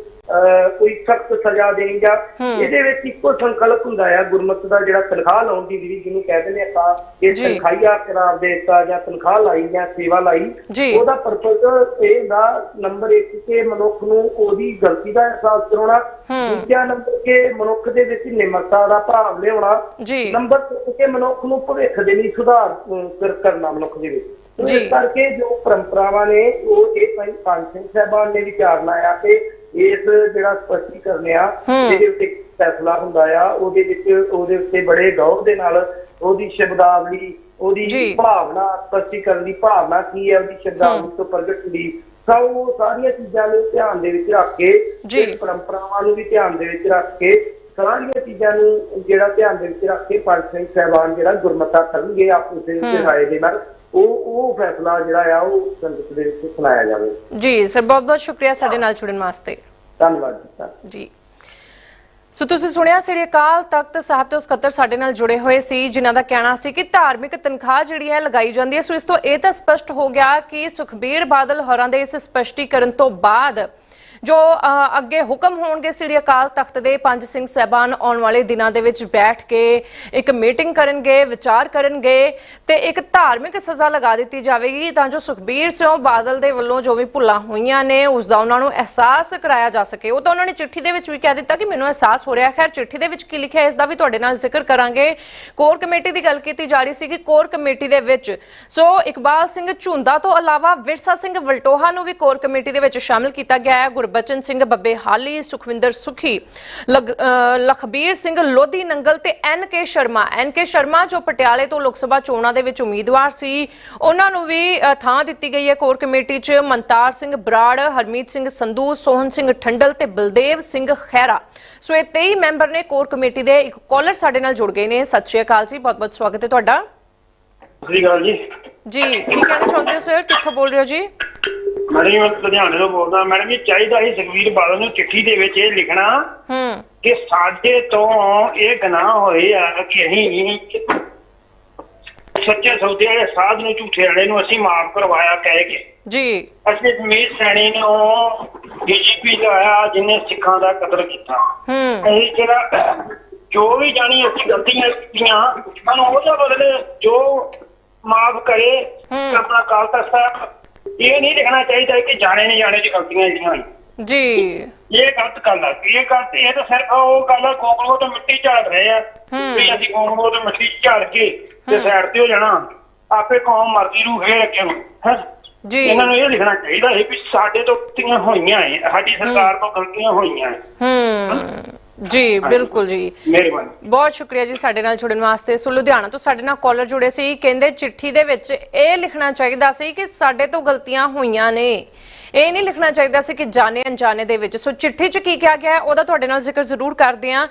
Speaker 1: ਕੋਈ ਸਖਤ ਸਜ਼ਾ ਦੇਣੀ ਜਾਂ ਇਹਦੇ ਵਿੱਚ ਇੱਕੋ ਸੰਕਲਪ ਹੁੰਦਾ ਆ ਗੁਰਮਤ ਦਾ ਜਿਹੜਾ ਤਨਖਾਹ ਲਾਉਣ ਦੀ ਵਿਧੀ ਜਿਹਨੂੰ ਕਹਿੰਦੇ ਨੇ ਆਪਾਂ ਇਹ। ਤਨਖਾਹੀਆ ਕਰਾਰ ਦੇ ਦਿੱਤਾ ਜਾਂ ਤਨਖਾਹ ਲਾਈ ਜਾਂ ਸੇਵਾ ਲਾਈ। ਉਹਦਾ ਪਰਪਸ ਇਹ ਹੁੰਦਾ ਨੰਬਰ 1 ਕਿ ਮਨੁੱਖ ਨੂੰ ਉਹਦੀ ਗਲਤੀ ਦਾ ਅਹਿਸਾਸ ਕਰਾਉਣਾ ਦੂਜਾ ਨੰਬਰ ਕਿ ਮਨੁੱਖ ਦੇ ਵਿੱਚ ਨਿਮਰਤਾ ਦਾ ਭਾਵ ਲਿਆਉਣਾ ਨੰਬਰ 2 ਕਿ ਮਨੁੱਖ ਨੂੰ ਭਵਿੱਖ ਦੇ ਲਈ ਸੁਧਾਰ ਕਰਨਾ ਮਨੁੱਖ ਦੇ ਵਿੱਚ। ਇਸ ਕਰਕੇ ਜੋ ਪਰੰਪਰਾਵਾਂ ਨੇ ਉਹ ਇਹ ਪੰਜ ਸਿੰਘ ਸਾਹਿਬਾਨ ਨੇ ਵਿਚਾਰ ਲਾਇਆ ਕਿ ਇਸ ਜਿਹੜਾ ਸਪਸ਼ਟੀਕਰਨ ਆ ਇਹਦੇ ਉੱਤੇ ਫੈਸਲਾ ਹੁੰਦਾ ਆ ਉਹਦੇ ਵਿੱਚ ਉਹਦੇ ਉੱਤੇ ਬੜੇ ਗੌਰ ਦੇ ਨਾਲ ਉਹਦੀ ਸ਼ਬਦਾਵਲੀ। ਉਹਦੀ ਭਾਵਨਾ ਸਪਸ਼ਟੀਕਰਨ ਦੀ ਭਾਵਨਾ ਕੀ ਹੈ ਉਹਦੀ ਸ਼ਬਦਾਵਲੀ ਤੋਂ ਪ੍ਰਗਟ ਹੁੰਦੀ। ਸੋ ਉਹ ਸਾਰੀਆਂ ਚੀਜ਼ਾਂ ਨੂੰ ਧਿਆਨ ਦੇ ਵਿੱਚ ਰੱਖ ਕੇ। ਇਸ ਪਰੰਪਰਾਵਾਂ ਨੂੰ ਵੀ ਧਿਆਨ ਦੇ ਵਿੱਚ ਰੱਖ ਕੇ ਸਾਰੀਆਂ ਚੀਜ਼ਾਂ ਨੂੰ ਜਿਹੜਾ ਧਿਆਨ ਦੇ ਵਿੱਚ ਰੱਖ ਕੇ ਪੰਜ ਸਿੰਘ ਸਹਿਬਾਨ ਜਿਹੜਾ ਗੁਰਮਤਾ ਕਰਨਗੇ ਆਪਸ ਦੇ ਵਿੱਚ ਰਾਏ ਦੇ ਨਾਲ। ਉਹ ਉਹ ਫੈਸਲਾ ਜਿਹੜਾ ਆ ਉਹ ਸੰਗਤ ਦੇ ਵਿੱਚ ਸੁਣਾਇਆ ਜਾਵੇ।
Speaker 2: ਜੀ ਸਰ ਬਹੁਤ ਬਹੁਤ ਸ਼ੁਕਰੀਆ ਸਾਡੇ ਨਾਲ ਜੁੜਨ ਵਾਸਤੇ।
Speaker 1: ਧੰਨਵਾਦ ਜੀ ਧੰਨਵਾਦ।
Speaker 2: ਜੀ। ਸੋ ਤੁਸੀਂ ਸੁਣਿਆ ਸ੍ਰੀ ਅਕਾਲ ਤਖਤ ਸਾਹਿਬ ਤੋਂ ਸਕੱਤਰ ਸਾਡੇ ਨਾਲ ਜੁੜੇ ਹੋਏ ਸੀ ਜਿਨ੍ਹਾਂ ਦਾ ਕਹਿਣਾ ਸੀ ਕਿ ਧਾਰਮਿਕ ਤਨਖਾਹ ਜਿਹੜੀ ਹੈ ਲਗਾਈ ਜਾਂਦੀ ਹੈ। ਸੋ ਇਸ ਤੋਂ ਇਹ ਤਾਂ ਸਪਸ਼ਟ ਹੋ ਗਿਆ ਕਿ ਸੁਖਬੀਰ ਬਾਦਲ ਹੋਰਾਂ ਦੇ ਇਸ ਸਪਸ਼ਟੀਕਰਨ ਤੋਂ ਬਾਅਦ ਜੋ ਅੱਗੇ ਹੁਕਮ ਹੋਣਗੇ ਸ੍ਰੀ ਅਕਾਲ ਤਖਤ ਦੇ ਪੰਜ ਸਿੰਘ ਸਹਿਬਾਨ ਆਉਣ ਵਾਲੇ ਦਿਨਾਂ ਦੇ ਵਿੱਚ ਬੈਠ ਕੇ ਇੱਕ ਮੀਟਿੰਗ ਕਰਨਗੇ, ਵਿਚਾਰ ਕਰਨਗੇ ਤੇ ਇੱਕ ਧਾਰਮਿਕ ਸਜ਼ਾ ਲਗਾ ਦਿੱਤੀ ਜਾਵੇਗੀ। ਤਾਂ ਜੋ ਸੁਖਬੀਰ ਸਿੰਘ ਬਾਦਲ ਦੇ ਵੱਲੋਂ ਜੋ ਵੀ ਭੁੱਲਾਂ ਹੋਈਆਂ ਨੇ, ਉਸ ਦਾ ਉਹਨਾਂ ਨੂੰ ਅਹਿਸਾਸ ਕਰਾਇਆ ਜਾ ਸਕੇ। ਉਹ ਤਾਂ ਉਹਨਾਂ ਨੇ ਚਿੱਠੀ ਦੇ ਵਿੱਚ ਵੀ ਕਹਿ ਦਿੱਤਾ ਕਿ ਮੈਨੂੰ ਅਹਿਸਾਸ ਹੋ ਰਿਹਾ ਖੈਰ, ਚਿੱਠੀ ਦੇ ਵਿੱਚ ਕੀ ਲਿਖਿਆ ਇਸ ਦਾ ਵੀ ਤੁਹਾਡੇ ਨਾਲ ਜ਼ਿਕਰ ਕਰਾਂਗੇ। ਕੋਰ ਕਮੇਟੀ ਦੀ ਗੱਲ ਕੀਤੀ ਜਾ ਰਹੀ ਸੀ ਕਿ ਕੋਰ ਕਮੇਟੀ ਦੇ ਵਿੱਚ, ਸੋ ਇਕਬਾਲ ਸਿੰਘ ਝੁੰਦਾ ਤੋਂ ਇਲਾਵਾ ਵਿਰਸਾ ਸਿੰਘ ਵਲਟੋਹਾ ਨੂੰ ਵੀ ਕੋਰ ਕਮੇਟੀ ਦੇ ਵਿੱਚ ਸ਼ਾਮਲ ਕੀਤਾ ਗਿਆ ਹੈ। ਗੁਰਬਚਨ ਸਿੰਘ ਬੱਬੇ ਹਾਲੀ ਸੁਖਵਿੰਦਰ ਸੁਖੀ ਲਖਬੀਰ ਸਿੰਘ ਲੋਧੀ ਨੰਗਲ ਤੇ ਐਨ ਕੇ ਸ਼ਰਮਾ। ਐਨ ਕੇ ਸ਼ਰਮਾ ਜੋ ਪਟਿਆਲੇ ਤੋਂ ਲੋਕ ਸਭਾ ਚੋਣਾਂ ਦੇ ਵਿੱਚ ਉਮੀਦਵਾਰ ਸੀ ਉਹਨਾਂ ਨੂੰ ਵੀ ਥਾਂ ਦਿੱਤੀ ਗਈ ਹੈ ਕੋਰ ਕਮੇਟੀ 'ਚ ਮਨਤਾਰ ਸਿੰਘ ਬਰਾੜ ਹਰਮੀਤ ਸਿੰਘ ਸੰਧੂ ਸੋਹਨ ਸਿੰਘ ਠੰਡਲ ਤੇ ਬਲਦੇਵ ਸਿੰਘ ਖੈਰਾ ਸੋ ਇਹ 23 ਮੈਂਬਰ ਨੇ ਕੋਰ ਕਮੇਟੀ ਦੇ ਇੱਕ ਕਾਲਰ ਸਾਡੇ ਨਾਲ ਜੁੜ ਗਏ ਨੇ। ਸਤਿ ਸ਼੍ਰੀ ਅਕਾਲ ਜੀ ਬਹੁਤ ਬਹੁਤ ਸਵਾਗਤ ਹੈ ਤੁਹਾਡਾ।
Speaker 1: ਸਤਿ ਸ਼੍ਰੀ ਅਕਾਲ ਜੀ।
Speaker 2: ਜੀ ਕੀ ਕਹਿਣਾ ਚਾਹੁੰਦੇ ਹੋ ਸਰ? ਕਿੱਥੋਂ ਬੋਲ ਰਹੇ ਹੋ ਜੀ?
Speaker 3: ਮੈਡਮ ਮੈਂ ਲੁਧਿਆਣੇ ਤੋਂ ਬੋਲਦਾ ਮੈਡਮ ਜੀ ਚਾਹੀਦਾ ਸੀ ਸੁਖਵੀਰ ਬਾਦਲ ਨੂੰ ਚਿੱਠੀ ਦੇ ਵਿੱਚ ਇਹ ਲਿਖਣਾ
Speaker 2: ਹੂੰ।
Speaker 3: ਕਿ ਸਾਡੇ ਤੋਂ ਇਹ ਗੁਨਾਹ ਹੋਏ ਆ ਕਿ ਅਸੀਂ ਸੱਚੇ ਸੌਦੇ ਵਾਲੇ ਸਾਧ ਨੂੰ ਝੂਠੇ ਵਾਲੇ ਨੂੰ ਅਸੀਂ ਮਾਫ ਕਰਵਾਇਆ ਕਹਿ ਕੇ।
Speaker 2: ਜੀ।
Speaker 3: ਅਸੀਂ ਮੀਤ ਸੈਣੀ ਨੂੰ ਡੀਜੀਪੀ ਲਾਇਆ ਜਿਹਨੇ ਸਿੱਖਾਂ ਦਾ ਕਤਲ ਕੀਤਾ।
Speaker 2: ਹੂੰ।
Speaker 3: ਅਸੀਂ ਜਿਹੜਾ ਜੋ ਵੀ ਜਾਣੀ ਅਸੀਂ ਗਲਤੀਆਂ ਕੀਤੀਆਂ ਸਾਨੂੰ ਉਹਦੇ ਬਦਲੇ ਜੋ ਮਾਫ ਕਰੇ ਆਪਣਾ ਕਾਲ ਤਖਤ ਸਾਹਿਬ ਇਹ ਨਹੀਂ ਲਿਖਣਾ ਚਾਹੀਦਾ ਕਿ ਜਾਣੇ ਨਹੀਂ ਜਾਣੇ ਦੀ ਗਲਤੀਆਂ ਜਿਹੜੀਆਂ
Speaker 2: ਜੀ।
Speaker 3: ਇਹ ਗਲਤ ਗੱਲ ਆ। ਇਹ ਗਲਤ ਇਹ ਤਾਂ ਸਿਰਫ ਉਹ ਗੱਲ ਆ ਗੋਗਲੋ ਤੋਂ ਮਿੱਟੀ ਝਾੜ ਰਹੇ ਆ। ਵੀ ਅਸੀਂ ਗੋਗਲੋ ਤੋਂ ਮਿੱਟੀ ਝਾੜ ਕੇ ਤੇ ਸਾਈਡ ਤੇ ਹੋ ਜਾਣਾ। ਆਪੇ ਕੌਮ ਮਰਜ਼ੀ ਨੂੰ ਫੇਰ ਹੈਂ।
Speaker 2: ਜੀ।
Speaker 3: ਇਹਨਾਂ ਨੂੰ ਇਹ ਲਿਖਣਾ ਚਾਹੀਦਾ ਹੈ ਵੀ ਸਾਡੇ ਤੋਂ ਗਲਤੀਆਂ ਹੋਈਆਂ ਹੈ ਸਾਡੀ ਸਰਕਾਰ ਤੋਂ ਗਲਤੀਆਂ ਹੋਈਆਂ ਹੈ।
Speaker 2: ਹੂੰ? ਜੀ ਬਿਲਕੁਲ ਜੀ।
Speaker 3: ਮਿਹਰਬਾਨੀ।
Speaker 2: ਬਹੁਤ ਸ਼ੁਕਰੀਆ ਜੀ ਸਾਡੇ ਨਾਲ ਜੁੜਨ ਵਾਸਤੇ। ਸੋ ਲੁਧਿਆਣਾ ਤੋਂ ਸਾਡੇ ਨਾਲ ਕਾਲਰ ਜੁੜੇ ਸੀ। ਕਹਿੰਦੇ ਚਿੱਠੀ ਦੇ ਵਿੱਚ ਇਹ ਲਿਖਣਾ ਚਾਹੀਦਾ ਸੀ ਕਿ ਸਾਡੇ ਤੋਂ ਗਲਤੀਆਂ ਹੋਈਆਂ ਨੇ। ਇਹ ਨਹੀਂ ਲਿਖਣਾ ਚਾਹੀਦਾ ਸੀ ਕਿ ਜਾਣੇ ਅਣਜਾਣੇ ਦੇ ਵਿੱਚ। ਸੋ ਚਿੱਠੀ 'ਚ ਕੀ ਕਿਹਾ ਗਿਆ ਹੈ, ਉਹਦਾ ਤੁਹਾਡੇ ਨਾਲ ਜ਼ਿਕਰ ਜ਼ਰੂਰ ਕਰਦੇ ਆ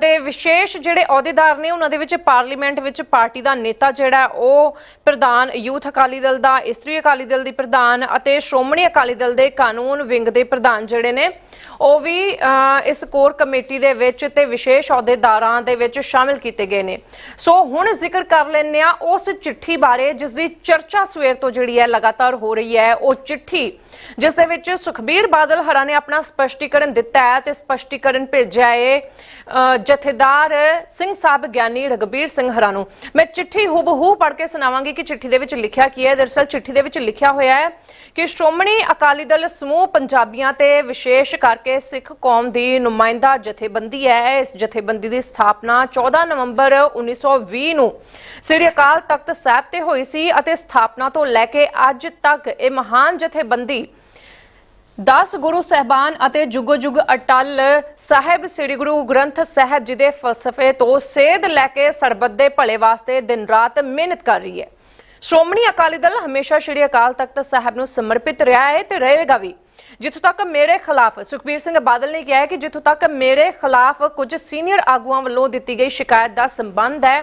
Speaker 2: ਤੇ ਵਿਸ਼ੇਸ਼ ਜਿਹੜੇ ਅਹੁਦੇਦਾਰ ਨੇ ਉਹਨਾਂ ਦੇ ਵਿੱਚ ਪਾਰਲੀਮੈਂਟ ਵਿੱਚ ਪਾਰਟੀ ਦਾ ਨੇਤਾ ਜਿਹੜਾ ਉਹ ਪ੍ਰਧਾਨ ਯੂਥ ਅਕਾਲੀ ਦਲ ਦਾ ਇਸਤਰੀ ਅਕਾਲੀ ਦਲ ਦੀ ਪ੍ਰਧਾਨ ਅਤੇ ਸ਼੍ਰੋਮਣੀ ਅਕਾਲੀ ਦਲ ਦੇ ਕਾਨੂੰਨ ਵਿੰਗ ਦੇ ਪ੍ਰਧਾਨ ਜਿਹੜੇ ਨੇ ਉਹ ਵੀ ਇਸ ਕੋਰ ਕਮੇਟੀ ਦੇ ਵਿੱਚ ਤੇ ਵਿਸ਼ੇਸ਼ ਅਹੁਦੇਦਾਰਾਂ ਦੇ ਵਿੱਚ ਸ਼ਾਮਿਲ ਕੀਤੇ ਗਏ ਨੇ। ਸੋ ਹੁਣ ਜ਼ਿਕਰ ਕਰ ਲੈਂਦੇ ਆ ਉਸ ਚਿੱਠੀ ਬਾਰੇ ਜਿਸ ਦੀ ਚਰਚਾ ਸਵੇਰ ਤੋਂ ਜਿਹੜੀ ਹੈ ਲਗਾਤਾਰ ਹੋ ਰਹੀ ਹੈ ਉਹ ਚਿੱਠੀ ਜਿਸ ਦੇ ਵਿੱਚ ਸੁਖਬੀਰ ਬਾਦਲ ਹਰਾ ਨੇ ਆਪਣਾ ਸਪਸ਼ਟੀਕਰਨ ਦਿੱਤਾ ਹੈ ਤੇ ਸਪਸ਼ਟੀਕਰਨ ਭੇਜਿਆ ਹੈ ਜਥੇਦਾਰ ਸਿੰਘ ਸਾਹਿਬ ਗਿਆਨੀ ਰਗਬੀਰ ਸਿੰਘ ਹਰਾ ਨੂੰ। ਮੈਂ ਚਿੱਠੀ ਹੂਬਹੂ ਪੜ੍ਹ ਕੇ ਸੁਣਾਵਾਂਗੀ ਕਿ ਚਿੱਠੀ ਦੇ ਵਿੱਚ ਲਿਖਿਆ ਕੀ ਹੈ। ਦਰਸਲ ਚਿੱਠੀ ਦੇ ਵਿੱਚ ਲਿਖਿਆ ਹੋਇਆ ਹੈ ਕਿ ਸ਼੍ਰੋਮਣੀ ਅਕਾਲੀ ਦਲ ਸਮੂਹ ਪੰਜਾਬੀਆਂ ਤੇ ਵਿਸ਼ੇਸ਼ ਕਰਕੇ ਸਿੱਖ ਕੌਮ ਦੀ ਨੁਮਾਇੰਦਾ ਜਥੇਬੰਦੀ ਹੈ। ਇਸ ਜਥੇਬੰਦੀ ਦੀ ਸਥਾਪਨਾ 14 ਨਵੰਬਰ 1920 ਨੂੰ ਸ੍ਰੀ ਅਕਾਲ ਤਖਤ ਸਾਹਿਬ ਤੇ ਹੋਈ ਸੀ ਅਤੇ ਸਥਾਪਨਾ ਤੋਂ ਲੈ ਕੇ ਅੱਜ ਤੱਕ ਇਹ ਮਹਾਨ ਜਥੇਬੰਦੀ ਦਸ ਗੁਰੂ ਸਹਿਬਾਨ ਅਤੇ ਜੁਗੋ ਜੁਗ ਅਟਲ ਸਾਹਿਬ, ਸ੍ਰੀ ਗੁਰੂ ਗ੍ਰੰਥ ਸਾਹਿਬ ਜੀ ਦੇ ਫਲਸਫੇ ਤੋਂ ਸੇਧ ਲੈ ਕੇ ਸਰਬੱਤ ਦੇ ਭਲੇ ਵਾਸਤੇ ਦਿਨ ਰਾਤ ਮਿਹਨਤ ਕਰ ਰਹੀ ਹੈ। ਸ਼੍ਰੋਮਣੀ ਅਕਾਲੀ ਦਲ ਹਮੇਸ਼ਾ ਸ੍ਰੀ ਅਕਾਲ ਤਖਤ ਸਾਹਿਬ ਨੂੰ ਸਮਰਪਿਤ ਰਿਹਾ ਹੈ ਤੇ ਰਹੇਗਾ ਵੀ। ਜਿੱਥੋਂ ਤੱਕ ਮੇਰੇ ਖਿਲਾਫ ਸੁਖਬੀਰ ਸਿੰਘ ਬਾਦਲ ਨੇ ਕਿਹਾ ਹੈ ਕਿ ਜਿੱਥੋਂ ਤੱਕ ਮੇਰੇ ਖਿਲਾਫ ਕੁਝ ਸੀਨੀਅਰ ਆਗੂਆਂ ਵੱਲੋਂ ਦਿੱਤੀ ਗਈ ਸ਼ਿਕਾਇਤ ਦਾ ਸੰਬੰਧ ਹੈ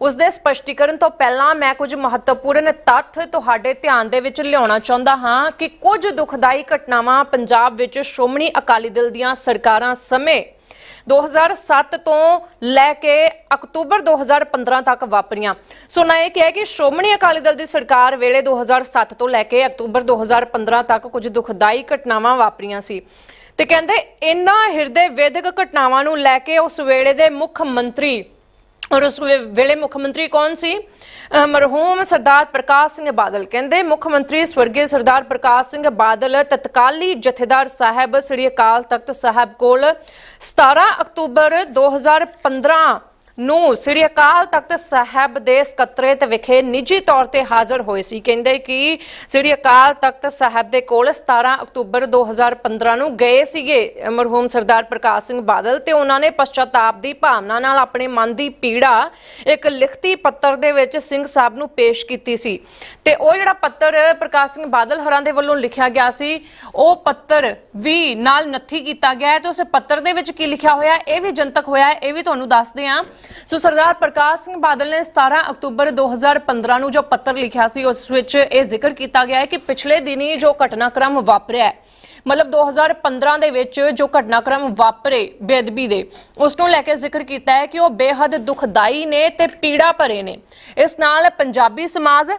Speaker 2: ਉਸ ਦੇ ਸਪਸ਼ਟੀਕਰਨ ਤੋਂ ਪਹਿਲਾਂ ਮੈਂ ਕੁਝ ਮਹੱਤਵਪੂਰਨ ਤੱਥ ਤੁਹਾਡੇ ਧਿਆਨ ਦੇ ਵਿੱਚ ਲਿਆਉਣਾ ਚਾਹੁੰਦਾ ਹਾਂ ਕਿ ਕੁਝ ਦੁਖਦਾਈ ਘਟਨਾਵਾਂ ਪੰਜਾਬ ਵਿੱਚ ਸ਼੍ਰੋਮਣੀ ਅਕਾਲੀ ਦਲ ਦੀਆਂ ਸਰਕਾਰਾਂ ਸਮੇਂ 2007 ਤੋਂ ਲੈ ਕੇ ਅਕਤੂਬਰ 2015 ਤੱਕ ਵਾਪਰੀਆਂ। ਸੋ ਨਾ ਇਹ ਕਿਹਾ ਕਿ ਸ਼੍ਰੋਮਣੀ ਅਕਾਲੀ ਦਲ ਦੀ ਸਰਕਾਰ ਵੇਲੇ 2007 ਤੋਂ ਲੈ ਕੇ ਅਕਤੂਬਰ 2015 ਤੱਕ ਕੁਝ ਦੁਖਦਾਈ ਘਟਨਾਵਾਂ ਵਾਪਰੀਆਂ ਸੀ। ਤੇ ਕਹਿੰਦੇ, ਇਨ੍ਹਾਂ ਹਿਰਦੇ ਵੇਦਕ ਘਟਨਾਵਾਂ ਨੂੰ ਲੈ ਕੇ ਉਸ ਵੇਲੇ ਦੇ ਮੁੱਖ ਮੰਤਰੀ ਔਰ ਉਸ ਵੇ- ਵੇਲੇ ਮੁੱਖ ਮੰਤਰੀ ਕੌਣ ਸੀ? ਮਰਹੂਮ ਸਰਦਾਰ ਪ੍ਰਕਾਸ਼ ਸਿੰਘ ਬਾਦਲ ਕਹਿੰਦੇ, ਮੁੱਖ ਮੰਤਰੀ ਸਵਰਗੀ ਸਰਦਾਰ ਪ੍ਰਕਾਸ਼ ਸਿੰਘ ਬਾਦਲ ਤਤਕਾਲੀ ਜਥੇਦਾਰ ਸਾਹਿਬ ਸ੍ਰੀ ਅਕਾਲ ਤਖਤ ਸਾਹਿਬ ਕੋਲ 17 ਅਕਤੂਬਰ 2015 ਨੂੰ ਸ੍ਰੀ ਅਕਾਲ ਤਖਤ ਸਾਹਿਬ ਦੇ ਸਕੱਤਰੇਤ ਵਿਖੇ ਨਿੱਜੀ ਤੌਰ ਤੇ ਹਾਜ਼ਰ ਹੋਏ ਸੀ। ਕਹਿੰਦੇ ਕਿ ਸ੍ਰੀ ਅਕਾਲ ਤਖਤ ਸਾਹਿਬ ਦੇ ਕੋਲ 17 ਅਕਤੂਬਰ 2015 ਨੂੰ ਗਏ ਸੀਗੇ ਮਰਹੂਮ ਸਰਦਾਰ ਪ੍ਰਕਾਸ਼ ਸਿੰਘ ਬਾਦਲ ਤੇ ਉਹਨਾਂ ਨੇ ਪਛਤਾਪ ਦੀ ਭਾਵਨਾ ਨਾਲ ਆਪਣੇ ਮਨ ਦੀ ਪੀੜਾ ਇੱਕ ਲਿਖਤੀ ਪੱਤਰ ਦੇ ਵਿੱਚ ਸਿੰਘ ਸਾਹਿਬ ਨੂੰ ਪੇਸ਼ ਕੀਤੀ ਸੀ। ਤੇ ਉਹ ਜਿਹੜਾ ਪੱਤਰ ਪ੍ਰਕਾਸ਼ ਸਿੰਘ ਬਾਦਲ ਹਰਾਂ ਦੇ ਵੱਲੋਂ ਲਿਖਿਆ ਗਿਆ ਸੀ, ਉਹ ਪੱਤਰ ਵੀ ਨਾਲ ਨੱਥੀ ਕੀਤਾ ਗਿਆ ਹੈ। ਤੇ ਉਸ ਪੱਤਰ ਦੇ ਵਿੱਚ ਕੀ ਲਿਖਿਆ ਹੋਇਆ, ਇਹ ਵੀ ਜਨਤਕ ਹੋਇਆ ਇਹ ਵੀ ਤੁਹਾਨੂੰ ਦੱਸਦੇ ਹਾਂ। ਸੋ ਸਰਦਾਰ ਪ੍ਰਕਾਸ਼ ਸਿੰਘ ਬਾਦਲ ਨੇ 17 ਅਕਤੂਬਰ 2015 ਨੂੰ ਜੋ ਪੱਤਰ ਲਿਖਿਆ ਸੀ, ਉਸ ਵਿੱਚ ਇਹ ਜ਼ਿਕਰ ਕੀਤਾ ਗਿਆ ਹੈ ਕਿ ਪਿਛਲੇ ਦਿਨੀ ਜੋ ਘਟਨਾਕ੍ਰਮ ਵਾਪਰਿਆ ਹੈ, ਮਤਲਬ 2015 ਦੇ ਵਿੱਚ ਜੋ ਘਟਨਾਕ੍ਰਮ ਵਾਪਰੇ ਬੇਅਦਬੀ ਦੇ, ਉਸ ਨੂੰ ਲੈ ਕੇ ਜ਼ਿਕਰ ਕੀਤਾ ਹੈ ਕਿ ਉਹ ਬੇਹੱਦ ਦੁਖਦਾਈ ਨੇ ਤੇ ਪੀੜਾ ਭਰੇ ਨੇ। ਇਸ ਨਾਲ ਪੰਜਾਬੀ ਸਮਾਜ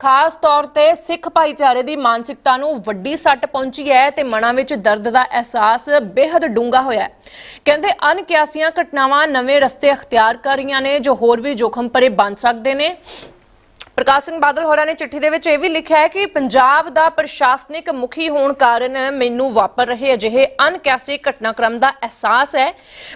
Speaker 2: ਖਾਸ ਤੌਰ ਤੇ ਸਿੱਖ ਭਾਈਚਾਰੇ ਦੀ ਮਾਨਸਿਕਤਾ ਨੂੰ ਵੱਡੀ ਸੱਟ ਪਹੁੰਚੀ ਹੈ ਤੇ ਮਨਾਂ ਵਿੱਚ ਦਰਦ ਦਾ ਅਹਿਸਾਸ ਬੇਹੱਦ ਡੂੰਘਾ ਹੋਇਆ ਹੈ। ਕਹਿੰਦੇ ਅਣਕਿਆਸੀਆਂ ਘਟਨਾਵਾਂ ਨਵੇਂ ਰਸਤੇ ਅਖਤਿਆਰ ਕਰ ਰਹੀਆਂ ਨੇ, ਜੋ ਹੋਰ ਵੀ ਜੋਖਮ ਭਰੇ ਬਣ ਸਕਦੇ ਨੇ। ਪ੍ਰਕਾਸ਼ ਸਿੰਘ ਬਾਦਲ ਹੋਰਾਂ ਨੇ ਚਿੱਠੀ ਦੇ ਵਿੱਚ ਇਹ ਵੀ ਲਿਖਿਆ ਹੈ ਕਿ ਪੰਜਾਬ ਦਾ ਪ੍ਰਸ਼ਾਸਨਿਕ ਮੁਖੀ ਹੋਣ ਕਾਰਨ ਮੈਨੂੰ ਵਾਪਰ ਰਹੇ ਅਜਿਹੇ ਅਣਕਿਆਸੇ ਘਟਨਾਕ੍ਰਮ ਦਾ ਅਹਿਸਾਸ ਹੈ।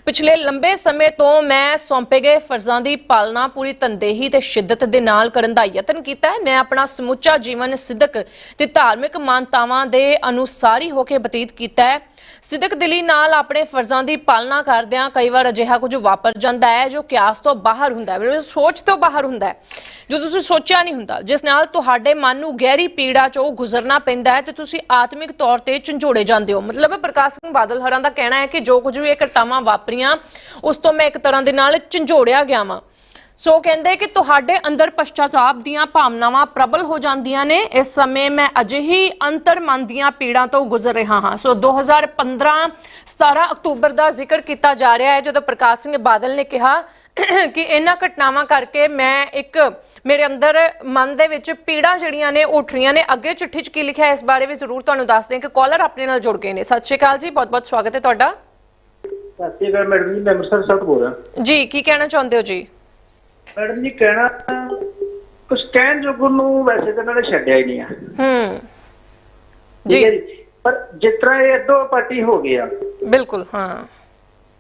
Speaker 2: ਪਿਛਲੇ ਲੰਬੇ ਸਮੇਂ ਤੋਂ ਮੈਂ ਸੌਂਪੇ ਗਏ ਫਰਜ਼ਾਂ ਦੀ ਪਾਲਣਾ ਪੂਰੀ ਤਨਦੇਹੀ ਤੇ ਸ਼ਿੱਦਤ ਦੇ ਨਾਲ ਕਰਨ ਦਾ ਯਤਨ ਕੀਤਾ ਹੈ। ਮੈਂ ਆਪਣਾ ਸਮੁੱਚਾ ਜੀਵਨ ਸਿੱਧਕ ਤੇ ਧਾਰਮਿਕ ਮਾਨਤਾਵਾਂ ਦੇ ਅਨੁਸਾਰੀ ਹੋ ਕੇ ਬਤੀਤ ਕੀਤਾ ਹੈ। ਸਿੱਧਕ ਦਿਲੀ ਨਾਲ ਆਪਣੇ ਫਰਜ਼ਾਂ ਦੀ ਪਾਲਣਾ ਕਰਦਿਆਂ ਕਈ ਵਾਰ ਅਜਿਹਾ ਕੁਝ ਵਾਪਰ ਜਾਂਦਾ ਹੈ ਜੋ ਕਿਆਸ ਤੋਂ ਬਾਹਰ ਹੁੰਦਾ ਹੈ, ਮਤਲਬ ਸੋਚ ਤੋਂ ਬਾਹਰ ਹੁੰਦਾ ਹੈ, ਜੋ ਤੁਸੀਂ ਸੋਚਿਆ ਨਹੀਂ ਹੁੰਦਾ, ਜਿਸ ਨਾਲ ਤੁਹਾਡੇ ਮਨ ਨੂੰ ਗਹਿਰੀ ਪੀੜਾ ਚੋਂ ਗੁਜ਼ਰਨਾ ਪੈਂਦਾ ਹੈ ਤੇ ਤੁਸੀਂ ਆਤਮਿਕ ਤੌਰ ਤੇ ਝੰਜੋੜੇ ਜਾਂਦੇ ਹੋ। ਮਤਲਬ ਪ੍ਰਕਾਸ਼ ਸਿੰਘ ਬਾਦਲ ਹਰਾਂ ਦਾ ਕਹਿਣਾ ਹੈ ਕਿ ਜੋ ਕੁਝ ਵੀ ਇਹ ਘਟਨਾਵਾਂ ਵਾਪਰੀਆਂ, ਉਸ ਤੋਂ ਮੈਂ ਇੱਕ ਤਰ੍ਹਾਂ ਦੇ ਨਾਲ ਝੰਜੋੜਿਆ ਗਿਆ ਵਾਂ। ਸੋ ਕਹਿੰਦੇ ਕਿ ਤੁਹਾਡੇ ਅੰਦਰ ਪਛਤਾਪ ਦੀਆਂ ਭਾਵਨਾਵਾਂ ਪ੍ਰਬਲ ਹੋ ਜਾਂਦੀਆਂ ਨੇ। ਇਸ ਸਮੇਂ ਮੈਂ ਅਜਿਹੀ ਅੰਤਰ ਮਨ ਦੀਆਂ ਪੀੜਾਂ ਤੋਂ ਗੁਜ਼ਰ ਰਿਹਾ ਹਾਂ। ਸੋ 2015 17 ਅਕਤੂਬਰ ਦਾ ਜ਼ਿਕਰ ਕੀਤਾ ਜਾ ਰਿਹਾ ਹੈ ਜਦੋਂ ਪ੍ਰਕਾਸ਼ ਸਿੰਘ ਬਾਦਲ ਨੇ ਕਿਹਾ ਕਿ ਇਹਨਾਂ ਘਟਨਾਵਾਂ ਕਰਕੇ ਮੈਂ ਇੱਕ ਮੇਰੇ ਅੰਦਰ ਮਨ ਦੇ ਵਿੱਚ ਪੀੜਾਂ ਜਿਹੜੀਆਂ ਨੇ ਉੱਠ ਰਹੀਆਂ ਨੇ। ਅੱਗੇ ਚਿੱਠੀ 'ਚ ਕੀ ਲਿਖਿਆ ਇਸ ਬਾਰੇ ਵੀ ਜ਼ਰੂਰ ਤੁਹਾਨੂੰ ਦੱਸਦੇ ਹਾਂ ਕਿ ਕਾਲਰ ਆਪਣੇ ਨਾਲ ਜੁੜ ਗਏ ਨੇ। ਸਤਿ ਸ਼੍ਰੀ ਅਕਾਲ ਜੀ। ਬਹੁਤ-ਬਹੁਤ ਸਵਾਗਤ ਹੈ ਤੁਹਾਡਾ।
Speaker 4: ਸਤਿ ਸ਼੍ਰੀ ਅਕਾਲ ਮੈਡਮ ਜੀ। ਮੈਂ ਅੰਮ੍ਰਿਤਸਰ ਸਾਹਿਬ ਤੋਂ ਬੋਲ ਰਿਹਾ।
Speaker 2: ਜੀ ਕੀ ਕਹਿਣਾ ਚਾਹੁੰਦੇ ਹੋ ਜੀ?
Speaker 4: ਮੈਡਮ ਜੀ ਕਹਿਣਾ ਕੁਝ ਕਹਿਣ ਜੋਗ ਨੂੰ ਵੈਸੇ ਤਾਂ ਇਹਨਾਂ ਨੇ ਛੱਡਿਆ ਹੀ ਨਹੀਂ ਆ।
Speaker 2: ਹੂੰ। ਜੀ।
Speaker 4: ਪਰ ਜਿਸ ਤਰ੍ਹਾਂ ਇਹ ਅੱਧੋ ਪਾਰਟੀ ਹੋ ਗਿਆ
Speaker 2: ਬਿਲਕੁਲ ਹਾਂ।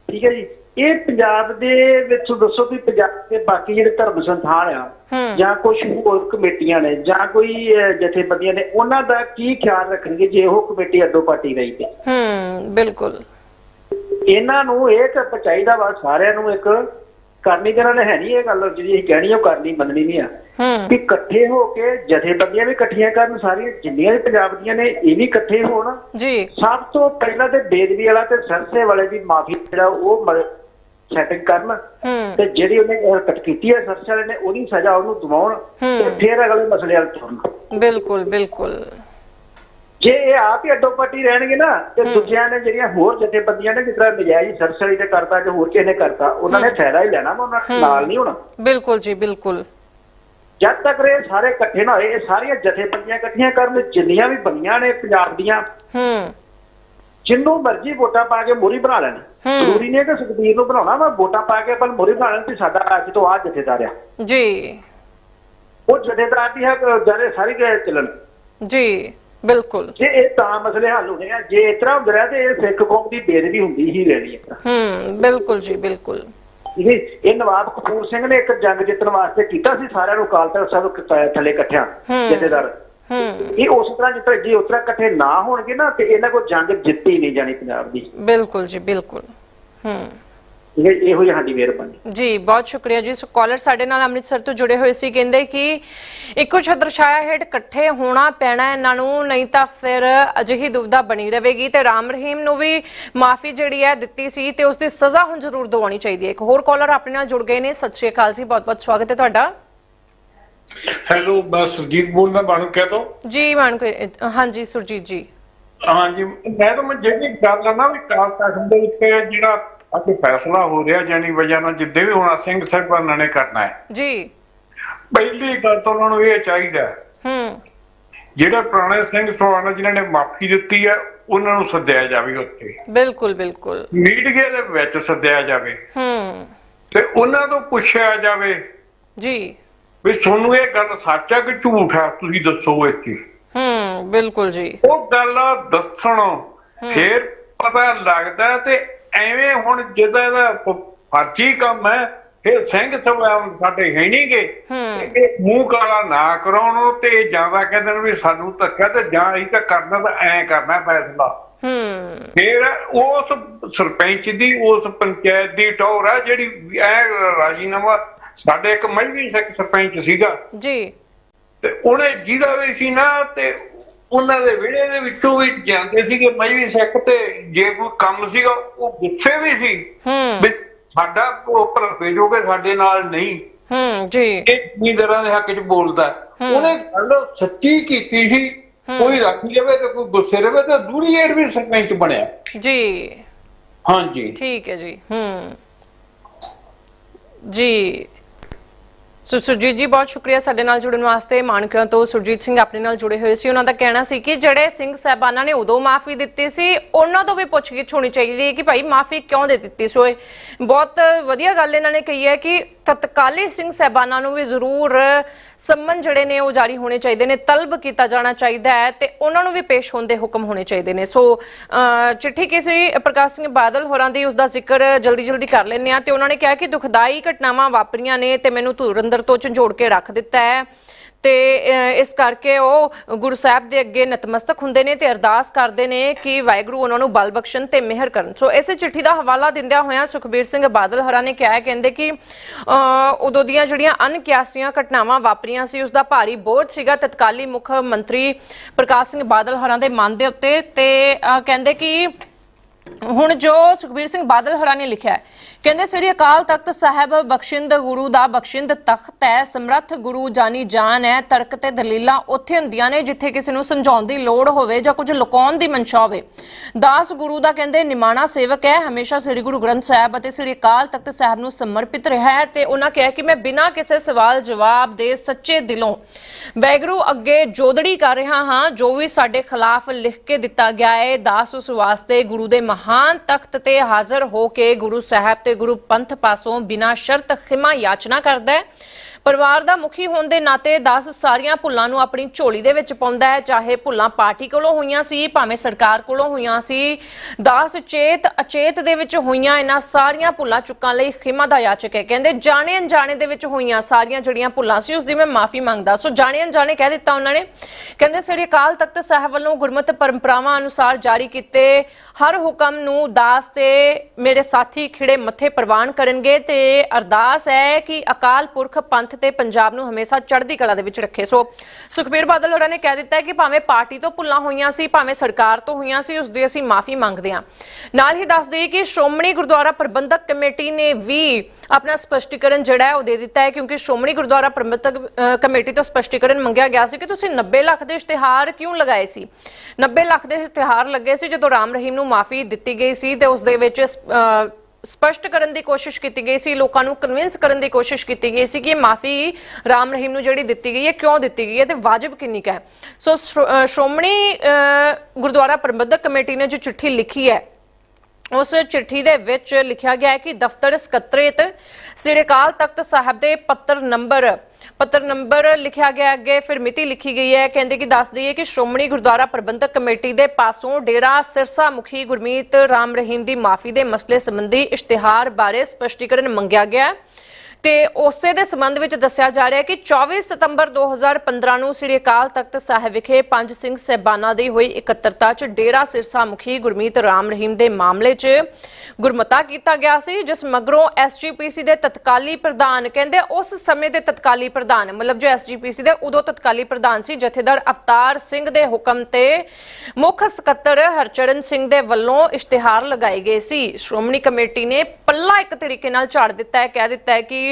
Speaker 4: ਠੀਕ ਹੈ ਜੀ ਇਹ ਪੰਜਾਬ ਦੇ ਵਿੱਚ ਦੱਸੋ ਵੀ ਪੰਜਾਬ ਦੇ ਬਾਕੀ ਜਿਹੜੇ ਧਰਮ ਸੰਥਾਨ ਆ ਜਾਂ ਕੁਝ ਹੋਰ ਕਮੇਟੀਆਂ ਨੇ ਜਾਂ ਕੋਈ ਜਥੇਬੰਦੀਆਂ ਨੇ ਉਹਨਾਂ ਦਾ ਕੀ ਖਿਆਲ ਰੱਖਣਗੇ ਜੇ ਉਹ ਕਮੇਟੀ ਅੱਡੋ ਪਾਰਟੀ ਰਹੀ ਤੇ?
Speaker 2: ਹੂੰ ਬਿਲਕੁਲ।
Speaker 4: ਇਹਨਾਂ ਨੂੰ ਇਹ ਤਾਂ ਚਾਹੀਦਾ ਵਾ ਸਾਰਿਆਂ ਨੂੰ ਇੱਕ ਕਰਨੀ ਕਰਨ ਹੈ ਨਹੀਂ ਇਹ ਗੱਲ ਜਿਹੜੀ ਅਸੀਂ ਕਹਿਣੀ ਉਹ ਕਰਨੀ ਮੰਨਣੀ ਨਹੀਂ ਆ। ਵੀ ਇਕੱਠੇ ਹੋ ਕੇ ਜਥੇਬੰਦੀਆਂ ਵੀ ਇਕੱਠੀਆਂ ਕਰਨ ਸਾਰੀਆਂ ਜਿੰਨੀਆਂ ਵੀ ਪੰਜਾਬ ਦੀਆਂ ਨੇ ਇਹ ਵੀ ਇਕੱਠੇ ਹੋਣ।
Speaker 2: ਜੀ।
Speaker 4: ਸਭ ਤੋਂ ਪਹਿਲਾਂ ਤੇ ਬੇਦਬੀ ਵਾਲਾ ਤੇ ਸਰਸੇ ਵਾਲੇ ਦੀ ਮਾਫੀ ਜਿਹੜਾ ਉਹ ਸੈਟਿੰਗ ਕਰਨ। ਤੇ ਜਿਹੜੀ ਉਹਨੇ ਹਰਕਤ ਕੀਤੀ ਹੈ ਸਰਸੇ ਵਾਲੇ ਨੇ ਉਹਦੀ ਸਜ਼ਾ ਉਹਨੂੰ ਦਿਵਾਉਣ ਤੇ ਫਿਰ ਅਗਲੇ ਮਸਲੇ ਵੱਲ ਤੁਰਨ।
Speaker 2: ਬਿਲਕੁਲ ਬਿਲਕੁਲ।
Speaker 4: ਜੇ ਇਹ ਆਪ ਹੀ ਅੱਡੋ ਪੱਟੀ ਰਹਿਣਗੇ ਨਾ ਤੇ ਦੂਜਿਆਂ ਨੇ ਜਿਹੜੀਆਂ ਹੋਰ ਜਥੇਬੰਦੀਆਂ ਨੇ ਜਿਸ ਤਰ੍ਹਾਂ ਨਜਾਇਜ਼ ਸਰਸੇ ਵਾਲੀ ਤੇ ਕਰਤਾ ਜਾਂ ਹੋਰ ਕਿਸੇ ਨੇ ਕਰਤਾ ਉਹਨਾਂ ਨੇ ਫਾਇਦਾ ਹੀ ਲੈਣਾ ਵਾ, ਉਹਨਾਂ ਨੇ ਨਾਲ ਨਹੀਂ ਹੋਣਾ।
Speaker 2: ਬਿਲਕੁਲ ਜੀ ਬਿਲਕੁਲ।
Speaker 4: ਜਦ ਤੱਕ ਇਹ ਸਾਰੇ ਇਕੱਠੇ ਨਾ ਹੋਏ ਇਹ ਸਾਰੀਆਂ ਜਥੇਬੰਦੀਆਂ ਇਕੱਠੀਆਂ ਕਰਨ ਜਿੰਨੀਆਂ ਵੀ ਬਣੀਆਂ ਨੇ ਪੰਜਾਬ ਦੀਆਂ
Speaker 2: ਹੂੰ।
Speaker 4: ਜਿੰਨੂੰ ਮਰਜ਼ੀ ਵੋਟਾਂ ਪਾ ਕੇ ਮੋਰੀ ਬਣਾ ਲੈਣ। ਜ਼ਰੂਰੀ ਨਹੀਂ ਕਿ ਸੁਖਬੀਰ ਨੂੰ ਬਣਾਉਣਾ ਵਾ ਵੋਟਾਂ ਪਾ ਕੇ ਆਪਾਂ ਮੋਰੀ ਬਣਾ ਲੈਣ ਕਿ ਸਾਡਾ ਅੱਜ ਤੋਂ ਆ ਜਥੇਦਾਰ ਆ।
Speaker 2: ਜੀ।
Speaker 4: ਉਹ ਜਥੇਦਾਰ ਦੀ ਹੈ ਸਾਰੀ ਚੱਲਣ।
Speaker 2: ਜੀ। ਬਿਲਕੁਲ।
Speaker 4: ਜੇ ਇਹ ਤਾਂ ਮਸਲੇ ਹੱਲ ਹੋਣੇ ਆ ਜੇ ਇਸ ਤਰ੍ਹਾਂ ਹੁੰਦਾ ਰਿਹਾ ਤੇ ਇਹ ਸਿੱਖ ਕੌਮ ਦੀ ਬੇਦਬੀ ਹੁੰਦੀ ਹੀ ਰਹਿਣੀ ਹੈ
Speaker 2: ਹੂੰ ਬਿਲਕੁਲ ਜੀ ਬਿਲਕੁਲ।
Speaker 4: ਇਹ ਇਹ ਨਵਾਬ ਕਪੂਰ ਸਿੰਘ ਨੇ ਇੱਕ ਜੰਗ ਜਿੱਤਣ ਵਾਸਤੇ ਕੀਤਾ ਸੀ ਸਾਰਿਆਂ ਨੂੰ ਕਾਲ ਤਖਤ ਸਾਹਿਬ ਥੱਲੇ ਇਕੱਠਿਆਂ। ਜਥੇਦਾਰ।
Speaker 2: ਹੂੰ।
Speaker 4: ਇਹ ਉਸ ਤਰ੍ਹਾਂ ਜਿਸ ਤਰ੍ਹਾਂ ਜੇ ਉਸ ਤਰ੍ਹਾਂ ਇਕੱਠੇ ਨਾ ਹੋਣਗੇ ਨਾ ਤੇ ਇਹਨਾਂ ਕੋਲ ਜੰਗ ਜਿੱਤੀ ਨਹੀਂ ਜਾਣੀ ਪੰਜਾਬ ਦੀ।
Speaker 2: ਬਿਲਕੁਲ ਜੀ ਬਿਲਕੁਲ। ਹੂੰ।
Speaker 4: ਇਹ ਇਹੋ ਜਿਹੀ ਸਾਡੀ ਮਿਹਰਬਾਨੀ।
Speaker 2: ਜੀ ਬਹੁਤ ਸ਼ੁਕਰੀਆ ਜੀ। ਸੋ ਕਾਲਰ ਸਾਡੇ ਨਾਲ ਅੰਮ੍ਰਿਤਸਰ ਤੋਂ ਜੁੜੇ ਹੋਏ ਸੀ। ਕਹਿੰਦੇ ਕਿ ਇੱਕੋ ਛਤਰ ਛਾਇਆ ਹੇਠ ਇਕੱਠੇ ਹੋਣਾ ਪੈਣਾ ਇਹਨਾਂ ਨੂੰ ਨਹੀਂ ਤਾਂ ਫਿਰ ਅਜਿਹੀ ਦੁਵਿਧਾ ਬਣੀ ਰਹੇਗੀ ਤੇ ਰਾਮ ਰਹੀਮ ਨੂੰ ਵੀ ਮਾਫੀ ਜਿਹੜੀ ਹੈ ਦਿੱਤੀ ਸੀ ਤੇ ਉਸ ਦੀ ਸਜ਼ਾ ਹੁਣ ਜ਼ਰੂਰ ਦਿਵਾਉਣੀ ਚਾਹੀਦੀ ਹੈ। ਇੱਕ ਹੋਰ ਕਾਲਰ ਆਪਣੇ ਨਾਲ ਜੁੜ ਗਏ ਨੇ। ਸਤਿ ਸ਼੍ਰੀ ਅਕਾਲ ਜੀ। ਬਹੁਤ ਬਹੁਤ ਸਵਾਗਤ ਹੈ ਤੁਹਾਡਾ।
Speaker 5: ਹੈਲੋ ਬਸ ਸੁਰਜੀਤ ਬੋਲਦਾ ਬਾਣੂ ਕਹਿ ਦੋ।
Speaker 2: ਜੀ ਮਾਨ ਹਾਂਜੀ ਸੁਰਜੀਤ ਜੀ।
Speaker 5: ਹਾਂਜੀ ਮੈਂ ਤਾਂ ਮੈਂ ਜਿਹੜੀ ਗੱਲ ਆ ਨਾ ਵੀ ਕਾਲ ਤਖਤ ਦੇ ਉੱਤੇ ਜਿਹੜਾ ਅੱਜ ਫੈਸਲਾ ਹੋ ਰਿਹਾ ਜਾਨੀ ਵਜ੍ਹਾ ਨਾਲ ਜਿੱਦੇ ਵੀ ਹੋਣਾ ਸਿੰਘ ਸਾਹਿਬਾਨਾਂ ਨੇ ਕਰਨਾ ਹੈ।
Speaker 2: ਜੀ।
Speaker 5: ਪਹਿਲੀ ਗੱਲ ਤਾਂ ਉਹਨਾਂ ਨੂੰ ਇਹ ਚਾਹੀਦਾ ਹੈ, ਜਿਹੜੇ ਪੁਰਾਣੇ ਸਿੰਘ ਸਾਹਿਬਾਨਾਂ ਜਿਨ੍ਹਾਂ ਨੇ ਮਾਫੀ ਦਿੱਤੀ ਹੈ ਉਹਨਾਂ ਨੂੰ ਸੱਦਿਆ ਜਾਵੇ ਉੱਥੇ।
Speaker 2: ਬਿਲਕੁਲ ਬਿਲਕੁਲ।
Speaker 5: ਮੀਡੀਆ ਦੇ ਵਿੱਚ ਸੱਦਿਆ ਜਾਵੇ।
Speaker 2: ਹੂੰ।
Speaker 5: ਤੇ ਉਹਨਾਂ ਤੋਂ ਪੁੱਛਿਆ ਜਾਵੇ
Speaker 2: ਜੀ।
Speaker 5: ਵੀ ਤੁਹਾਨੂੰ ਇਹ ਗੱਲ ਸੱਚ ਹੈ ਕਿ ਝੂਠ ਹੈ? ਤੁਸੀਂ ਦੱਸੋ ਇੱਥੇ।
Speaker 2: ਹੂੰ ਬਿਲਕੁਲ ਜੀ।
Speaker 5: ਉਹ ਗੱਲ ਦੱਸਣ ਫੇਰ ਪਤਾ ਲੱਗਦਾ ਤੇ ਐਵੇਂ ਹੁਣ ਜਿਹਦਾ ਇਹਦਾ ਫਰਜ਼ੀ ਕੰਮ ਹੈ ਫਿਰ ਸਿੰਘ ਸਭਾ ਸਾਡੇ ਹੈ ਨਹੀਂਗੇ ਇਹ ਮੂੰਹ ਕਾਲਾ ਨਾ ਕਰਾਉਣ ਤੇ ਜਾਂਦਾ ਕਹਿੰਦੇ ਨੇ ਵੀ ਸਾਨੂੰ ਧੱਕਾ ਤੇ ਜਾਂ ਅਸੀਂ ਤਾਂ ਕਰਨਾ ਤਾਂ ਐ ਕਰਨਾ ਫੈਸਲਾ।
Speaker 2: ਹੂੰ।
Speaker 5: ਫਿਰ ਉਸ ਸਰਪੰਚ ਦੀ ਉਸ ਪੰਚਾਇਤ ਦੀ ਟੌਰ ਆ ਜਿਹੜੀ ਐ ਰਾਜੀਨਾਮਾ ਸਾਡੇ ਇੱਕ ਮਹਿਲੀ ਸਿੱਖ ਸਰਪੰਚ ਸੀਗਾ।
Speaker 2: ਜੀ।
Speaker 5: ਤੇ ਉਹਨੇ ਜਿਹਦਾ ਵੀ ਸੀ ਨਾ ਤੇ ਉਹਨਾਂ ਦੇ ਵਿਹੜੇ ਦੇ ਵਿੱਚੋਂ ਵੀ ਜਾਂਦੇ ਸੀਗੇ। ਮਜਵੀ ਸਿੱਖ ਤੇ ਜੇ ਕੋਈ ਕੰਮ ਸੀਗਾ ਉਹ ਗੁੱਸੇ ਵੀ ਸੀ
Speaker 2: ਹੂੰ।
Speaker 5: ਵੀ ਸਾਡਾ ਉੱਪਰ ਭੇਜੋਗੇ ਸਾਡੇ ਨਾਲ ਨਹੀਂ।
Speaker 2: ਹੂੰ ਜੀ।
Speaker 5: ਇਹ ਜ਼ਿਮੀਂਦਾਰਾਂ ਦੇ ਹੱਕ 'ਚ ਬੋਲਦਾ ਉਹਨੇ ਗੱਲ ਸੱਚੀ ਕੀਤੀ ਸੀ। ਕੋਈ ਰਾਖੀ ਰਵੇ ਤੇ ਕੋਈ ਗੁੱਸੇ ਰਵੇ ਤੇ ਦੂਰੀ ਏਡ ਵੀ ਸਰਪੰਚ ਬਣਿਆ।
Speaker 2: ਜੀ।
Speaker 5: ਹਾਂਜੀ।
Speaker 2: ਠੀਕ ਹੈ ਜੀ। ਹੂੰ। ਜੀ। ਸੋ ਸੁਰਜੀਤ ਜੀ ਬਹੁਤ ਸ਼ੁਕਰੀਆ ਸਾਡੇ ਨਾਲ ਜੁੜਨ ਵਾਸਤੇ। ਮਾਨਕਿਆਂ ਤੋਂ ਸੁਰਜੀਤ ਸਿੰਘ ਆਪਣੇ ਨਾਲ ਜੁੜੇ ਹੋਏ ਸੀ। ਉਹਨਾਂ ਦਾ ਕਹਿਣਾ ਸੀ ਕਿ ਜਿਹੜੇ ਸਿੰਘ ਸਾਹਿਬਾਨਾਂ ਨੇ ਉਦੋਂ ਮਾਫੀ ਦਿੱਤੀ ਸੀ ਉਹਨਾਂ ਤੋਂ ਵੀ ਪੁੱਛਗਿੱਛ ਹੋਣੀ ਚਾਹੀਦੀ ਹੈ ਕਿ ਭਾਈ ਮਾਫੀ ਕਿਉਂ ਦੇ ਦਿੱਤੀ ਸੋ। ਇਹ ਬਹੁਤ ਵਧੀਆ ਗੱਲ ਇਹਨਾਂ ਨੇ ਕਹੀ ਹੈ ਕਿ ਤਤਕਾਲੀ ਸਿੰਘ ਸਾਹਿਬਾਨਾਂ ਨੂੰ ਵੀ ਜ਼ਰੂਰ ਸੰਮਨ ਜਿਹੜੇ ਨੇ ਉਹ ਜਾਰੀ ਹੋਣੇ ਚਾਹੀਦੇ ਨੇ ਤਲਬ ਕੀਤਾ ਜਾਣਾ ਚਾਹੀਦਾ ਹੈ ਤੇ ਉਹਨਾਂ ਨੂੰ ਵੀ ਪੇਸ਼ ਹੋਣ ਦੇ ਹੁਕਮ ਹੋਣੇ ਚਾਹੀਦੇ ਨੇ। ਸੋ ਅਹ, ਚਿੱਠੀ ਕਿਸੇ ਪ੍ਰਕਾਸ਼ ਸਿੰਘ ਬਾਦਲ ਹੋਰਾਂ ਦੀ ਉਸ ਦਾ ਜ਼ਿਕਰ ਜਲਦੀ ਜਲਦੀ ਕਰ ਲੈਂਦੇ ਆ ਤੇ ਉਹਨਾਂ ਨੇ ਕਿਹਾ ਕਿ ਦੁਖਦਾਈ ਘਟਨਾਵਾਂ ਵਾਪਰੀਆਂ ਨੇ ਤੇ ਮੈਨੂੰ ਧੁਰੰਦਰ ਤੋਂ ਝੰਜੋੜ ਕੇ ਰੱਖ ਦਿੱਤਾ ਹੈ। ਤੇ ਇਸ ਕਰਕੇ ਉਹ ਗੁਰੂ ਸਾਹਿਬ ਦੇ ਅੱਗੇ ਨਤਮਸਤਕ ਹੁੰਦੇ ਨੇ ਤੇ ਅਰਦਾਸ ਕਰਦੇ ਨੇ ਕਿ ਵਾਹਿਗੁਰੂ ਉਹਨਾਂ ਨੂੰ ਬਲ ਬਖਸ਼ਣ ਤੇ ਮਿਹਰ ਕਰਨ। ਸੋ ਇਸੇ ਚਿੱਠੀ ਦਾ ਹਵਾਲਾ ਦਿੰਦਿਆਂ ਹੋਇਆਂ ਸੁਖਬੀਰ ਸਿੰਘ ਬਾਦਲ ਹਰਾਂ ਨੇ ਕਿਹਾ ਕਹਿੰਦੇ ਕਿ ਉਦੋਂ ਦੀਆਂ ਜਿਹੜੀਆਂ ਅਨਕਿਆਸੀਆਂ ਘਟਨਾਵਾਂ ਵਾਪਰੀਆਂ ਸੀ ਉਸ ਦਾ ਭਾਰੀ ਬੋਝ ਸੀਗਾ। ਤਤਕਾਲੀ ਮੁੱਖ ਮੰਤਰੀ ਪ੍ਰਕਾਸ਼ ਸਿੰਘ ਬਾਦਲ ਹਰਾਂ ਦੇ ਮਨ ਦੇ ਉੱਤੇ ਤੇ ਕਹਿੰਦੇ ਕਿ ਹੁਣ ਜੋ ਸੁਖਬੀਰ ਸਿੰਘ ਬਾਦਲ ਹਰਾਂ ਨੇ ਲਿਖਿਆ ਹੈ ਕਹਿੰਦੇ ਸ੍ਰੀ ਅਕਾਲ ਤਖਤ ਸਾਹਿਬ ਬਖਸ਼ਿੰਦ ਗੁਰੂ ਦਾ ਬਖਸ਼ਿੰਦ ਤਖਤ ਹੈ, ਸਮਰੱਥ ਗੁਰੂ ਜਾਨੀ ਜਾਨ ਹੈ, ਤਰਕ ਤੇ ਦਲੀਲਾਂ ਉੱਥੇ ਹੁੰਦੀਆਂ ਨੇ ਜਿੱਥੇ ਕਿਸੇ ਨੂੰ ਸਮਝਾਉਣ ਦੀ ਲੋੜ ਹੋਵੇ ਜਾਂ ਕੁਝ ਲੁਕਾਉਣ ਦੀ ਮਨਸ਼ਾ ਹੋਵੇ। ਦਾਸ ਗੁਰੂ ਦਾ ਕਹਿੰਦੇ ਨਿਮਾਣਾ ਸੇਵਕ ਹੈ, ਹਮੇਸ਼ਾ ਸ੍ਰੀ ਗੁਰੂ ਗ੍ਰੰਥ ਸਾਹਿਬ ਅਤੇ ਸ੍ਰੀ ਅਕਾਲ ਤਖਤ ਸਾਹਿਬ ਨੂੰ ਸਮਰਪਿਤ ਰਿਹਾ ਹੈ ਤੇ ਉਹਨਾਂ ਕਿਹਾ ਕਿ ਮੈਂ ਬਿਨਾਂ ਕਿਸੇ ਸਵਾਲ ਜਵਾਬ ਦੇ ਸੱਚੇ ਦਿਲੋਂ ਵੈਗਰੂ ਅੱਗੇ ਜੋਦੜੀ ਕਰ ਰਿਹਾ ਹਾਂ, ਜੋ ਵੀ ਸਾਡੇ ਖਿਲਾਫ ਲਿਖ ਕੇ ਦਿੱਤਾ ਗਿਆ ਹੈ, ਦਾਸ ਉਸ ਵਾਸਤੇ ਗੁਰੂ ਦੇ ਮਹਾਨ ਤਖਤ ਤੇ ਹਾਜ਼ਰ ਹੋ ਕੇ ਗੁਰੂ ਸਾਹਿਬ ਤੇ ਗੁਰੂ ਪੰਥ ਪਾਸੋਂ ਬਿਨਾਂ ਸ਼ਰਤ ਖਿਮਾ ਯਾਚਨਾ ਕਰਦਾ ਹੈ। ਪਰਿਵਾਰ ਦਾ ਮੁਖੀ ਹੋਣ ਦੇ ਨਾਤੇ 10 ਸਾਰੀਆਂ ਭੁੱਲਾਂ ਨੂੰ ਆਪਣੀ ਝੋਲੀ ਦੇ ਵਿੱਚ ਪਾਉਂਦਾ ਹੈ, ਚਾਹੇ ਭੁੱਲਾਂ ਪਾਰਟੀ ਕੋਲੋਂ ਹੋਈਆਂ ਸੀ, ਭਾਵੇਂ ਸਰਕਾਰ ਕੋਲੋਂ ਹੋਈਆਂ ਸੀ। 10 ਚੇਤ ਅਚੇਤ ਦੇ ਵਿੱਚ ਹੋਈਆਂ ਇਹਨਾਂ ਸਾਰੀਆਂ ਭੁੱਲਾਂ ਚੁੱਕਾਂ ਲਈ ਖਿਮਾ ਦਾ ਯਾਚਕ ਹੈ। ਕਹਿੰਦੇ, ਜਾਣੇ ਅਣਜਾਣੇ ਦੇ ਵਿੱਚ ਹੋਈਆਂ ਸਾਰੀਆਂ ਜਿਹੜੀਆਂ ਭੁੱਲਾਂ ਸੀ, ਉਸ ਦੀ ਮੈਂ ਮਾਫੀ ਮੰਗਦਾ। ਸੋ ਜਾਣੇ ਅਣਜਾਣੇ ਕਹਿ ਦਿੱਤਾ ਉਹਨਾਂ ਨੇ। ਕਹਿੰਦੇ, ਸ੍ਰੀ ਅਕਾਲ ਤਖਤ ਸਾਹਿਬ ਵੱਲੋਂ ਗੁਰਮਤਿ ਪਰੰਪਰਾਵਾਂ ਅਨੁਸਾਰ ਜਾਰੀ ਕੀਤੇ ਹਰ ਹੁਕਮ ਨੂੰ ਦਾਸ ਤੇ ਮੇਰੇ ਸਾਥੀ ਖਿੜੇ ਮੱਥੇ ਪ੍ਰਵਾਨ ਕਰਨਗੇ ਤੇ ਅਰਦਾਸ ਹੈ ਕਿ ਅਕਾਲ ਪੁਰਖ ਪੰਥ ਤੇ ਪੰਜਾਬ ਨੂੰ ਹਮੇਸ਼ਾ ਚੜ੍ਹਦੀ ਕਲਾ ਦੇ ਵਿੱਚ ਰੱਖੇ। ਸੋ ਸੁਖਬੀਰ ਬਾਦਲ ਹੋਰਾਂ ਨੇ ਕਹਿ ਦਿੱਤਾ ਹੈ ਕਿ ਭਾਵੇਂ ਪਾਰਟੀ ਤੋਂ ਭੁੱਲਾਂ ਹੋਈਆਂ ਸੀ, ਭਾਵੇਂ ਸਰਕਾਰ ਤੋਂ ਹੋਈਆਂ ਸੀ, ਉਸ ਦੀ ਅਸੀਂ ਮਾਫੀ ਮੰਗਦੇ ਹਾਂ। ਨਾਲ ਹੀ ਦੱਸ ਦਈਏ ਕਿ ਸ਼੍ਰੋਮਣੀ ਗੁਰਦੁਆਰਾ ਪ੍ਰਬੰਧਕ ਕਮੇਟੀ ਨੇ ਵੀ ਆਪਣਾ ਸਪਸ਼ਟੀਕਰਨ ਜਿਹੜਾ ਹੈ ਉਹ ਦੇ ਦਿੱਤਾ ਹੈ, ਕਿਉਂਕਿ ਸ਼੍ਰੋਮਣੀ ਗੁਰਦੁਆਰਾ ਪ੍ਰਬੰਧਕ ਕਮੇਟੀ ਤੋਂ ਸਪਸ਼ਟੀਕਰਨ ਮੰਗਿਆ ਗਿਆ ਸੀ ਕਿ ਤੁਸੀਂ 90 ਲੱਖ ਦੇ ਇਸ਼ਤਿਹਾਰ ਕਿਉਂ ਲਗਾਏ ਸੀ? 90 ਲੱਖ ਦੇ ਇਸ਼ਤਿਹਾਰ ਲੱਗੇ ਸੀ ਜਦੋਂ ਰਾਮ ਰਹੀਮ ਨੂੰ ਮਾਫੀ ਦਿੱਤੀ ਗਈ ਸੀ ਤੇ ਉਸ ਦੇ ਵਿੱਚ ਸਪਸ਼ਟ ਕਰਨ ਦੀ ਕੋਸ਼ਿਸ਼ ਕੀਤੀ ਗਈ ਸੀ, ਲੋਕਾਂ ਨੂੰ ਕਨਵਿੰਸ ਕਰਨ ਦੀ ਕੋਸ਼ਿਸ਼ ਕੀਤੀ ਗਈ ਸੀ ਕਿ ਇਹ ਮਾਫੀ ਰਾਮ ਰਹੀਮ ਨੂੰ ਜਿਹੜੀ ਦਿੱਤੀ ਗਈ ਹੈ, ਕਿਉਂ ਦਿੱਤੀ ਗਈ ਹੈ ਤੇ ਵਾਜਬ ਕਿੰਨੀ ਕੁ ਹੈ। ਸੋ ਸ਼੍ਰੋ- ਸ਼੍ਰੋਮਣੀ ਗੁਰਦੁਆਰਾ ਪ੍ਰਬੰਧਕ ਕਮੇਟੀ ਨੇ ਜੋ ਚਿੱਠੀ ਲਿਖੀ ਹੈ ਉਸ ਚਿੱਠੀ ਦੇ ਵਿੱਚ ਲਿਖਿਆ ਗਿਆ ਹੈ ਕਿ ਦਫ਼ਤਰ ਸਕੱਤਰੇਤ ਸ੍ਰੀ ਅਕਾਲ ਤਖਤ ਸਾਹਿਬ ਦੇ ਪੱਤਰ ਨੰਬਰ ਪੱਤਰ ਨੰਬਰ ਲਿਖਿਆ ਗਿਆ ਅੱਗੇ ਫਿਰ ਮਿਤੀ ਲਿਖੀ ਗਈ ਹੈ। ਕਹਿੰਦੇ ਕਿ ਦੱਸ ਦਈਏ ਕਿ ਸ਼੍ਰੋਮਣੀ ਗੁਰਦੁਆਰਾ ਪ੍ਰਬੰਧਕ ਕਮੇਟੀ ਦੇ ਪਾਸੋਂ ਡੇਰਾ ਸਿਰਸਾ ਮੁਖੀ ਗੁਰਮੀਤ ਰਾਮ ਰਹੀਮ ਦੀ ਮਾਫੀ ਦੇ ਮਸਲੇ ਸੰਬੰਧੀ ਇਸ਼ਤਿਹਾਰ ਬਾਰੇ ਸਪਸ਼ਟੀਕਰਨ ਮੰਗਿਆ ਗਿਆ ਹੈ। ਤੇ ਉਸੇ ਦੇ ਸੰਬੰਧ ਵਿੱਚ ਦੱਸਿਆ ਜਾ ਰਿਹਾ ਹੈ ਕਿ 24 ਸਤੰਬਰ 2015 ਨੂੰ ਸ੍ਰੀ ਅਕਾਲ ਤਖਤ ਸਾਹਿਬ ਵਿਖੇ ਪੰਜ ਸਿੰਘ ਸਹਿਬਾਨਾਂ ਦੀ ਹੋਈ ਇਕੱਤਰਤਾ 'ਚ ਡੇਰਾ ਸਿਰਸਾ ਮੁਖੀ ਗੁਰਮੀਤ ਰਾਮ ਰਹੀਮ ਦੇ ਮਾਮਲੇ 'ਚ ਗੁਰਮਤਾ ਕੀਤਾ ਗਿਆ ਸੀ, ਜਿਸ ਮਗਰੋਂ ਐਸਜੀਪੀਸੀ ਦੇ ਤਤਕਾਲੀ ਪ੍ਰਧਾਨ ਕਹਿੰਦੇ ਉਸ ਸਮੇਂ ਦੇ ਤਤਕਾਲੀ ਪ੍ਰਧਾਨ, ਮਤਲਬ ਜੋ ਐਸਜੀਪੀਸੀ ਦੇ ਉਦੋਂ ਤਤਕਾਲੀ ਪ੍ਰਧਾਨ ਸੀ, ਜਥੇਦਾਰ ਅਵਤਾਰ ਸਿੰਘ ਦੇ ਹੁਕਮ ਤੇ ਮੁੱਖ ਸਕੱਤਰ ਹਰਚਰਨ ਸਿੰਘ ਦੇ ਵੱਲੋਂ ਇਸ਼ਤਿਹਾਰ ਲਗਾਏ ਗਏ ਸੀ। ਸ਼੍ਰੋਮਣੀ ਕਮੇਟੀ ਨੇ ਪੱਲਾ ਇੱਕ ਤਰੀਕੇ ਨਾਲ ਝਾੜ ਦਿੱਤਾ ਹੈ, ਕਹਿ ਦਿੱਤਾ ਹੈ ਕਿ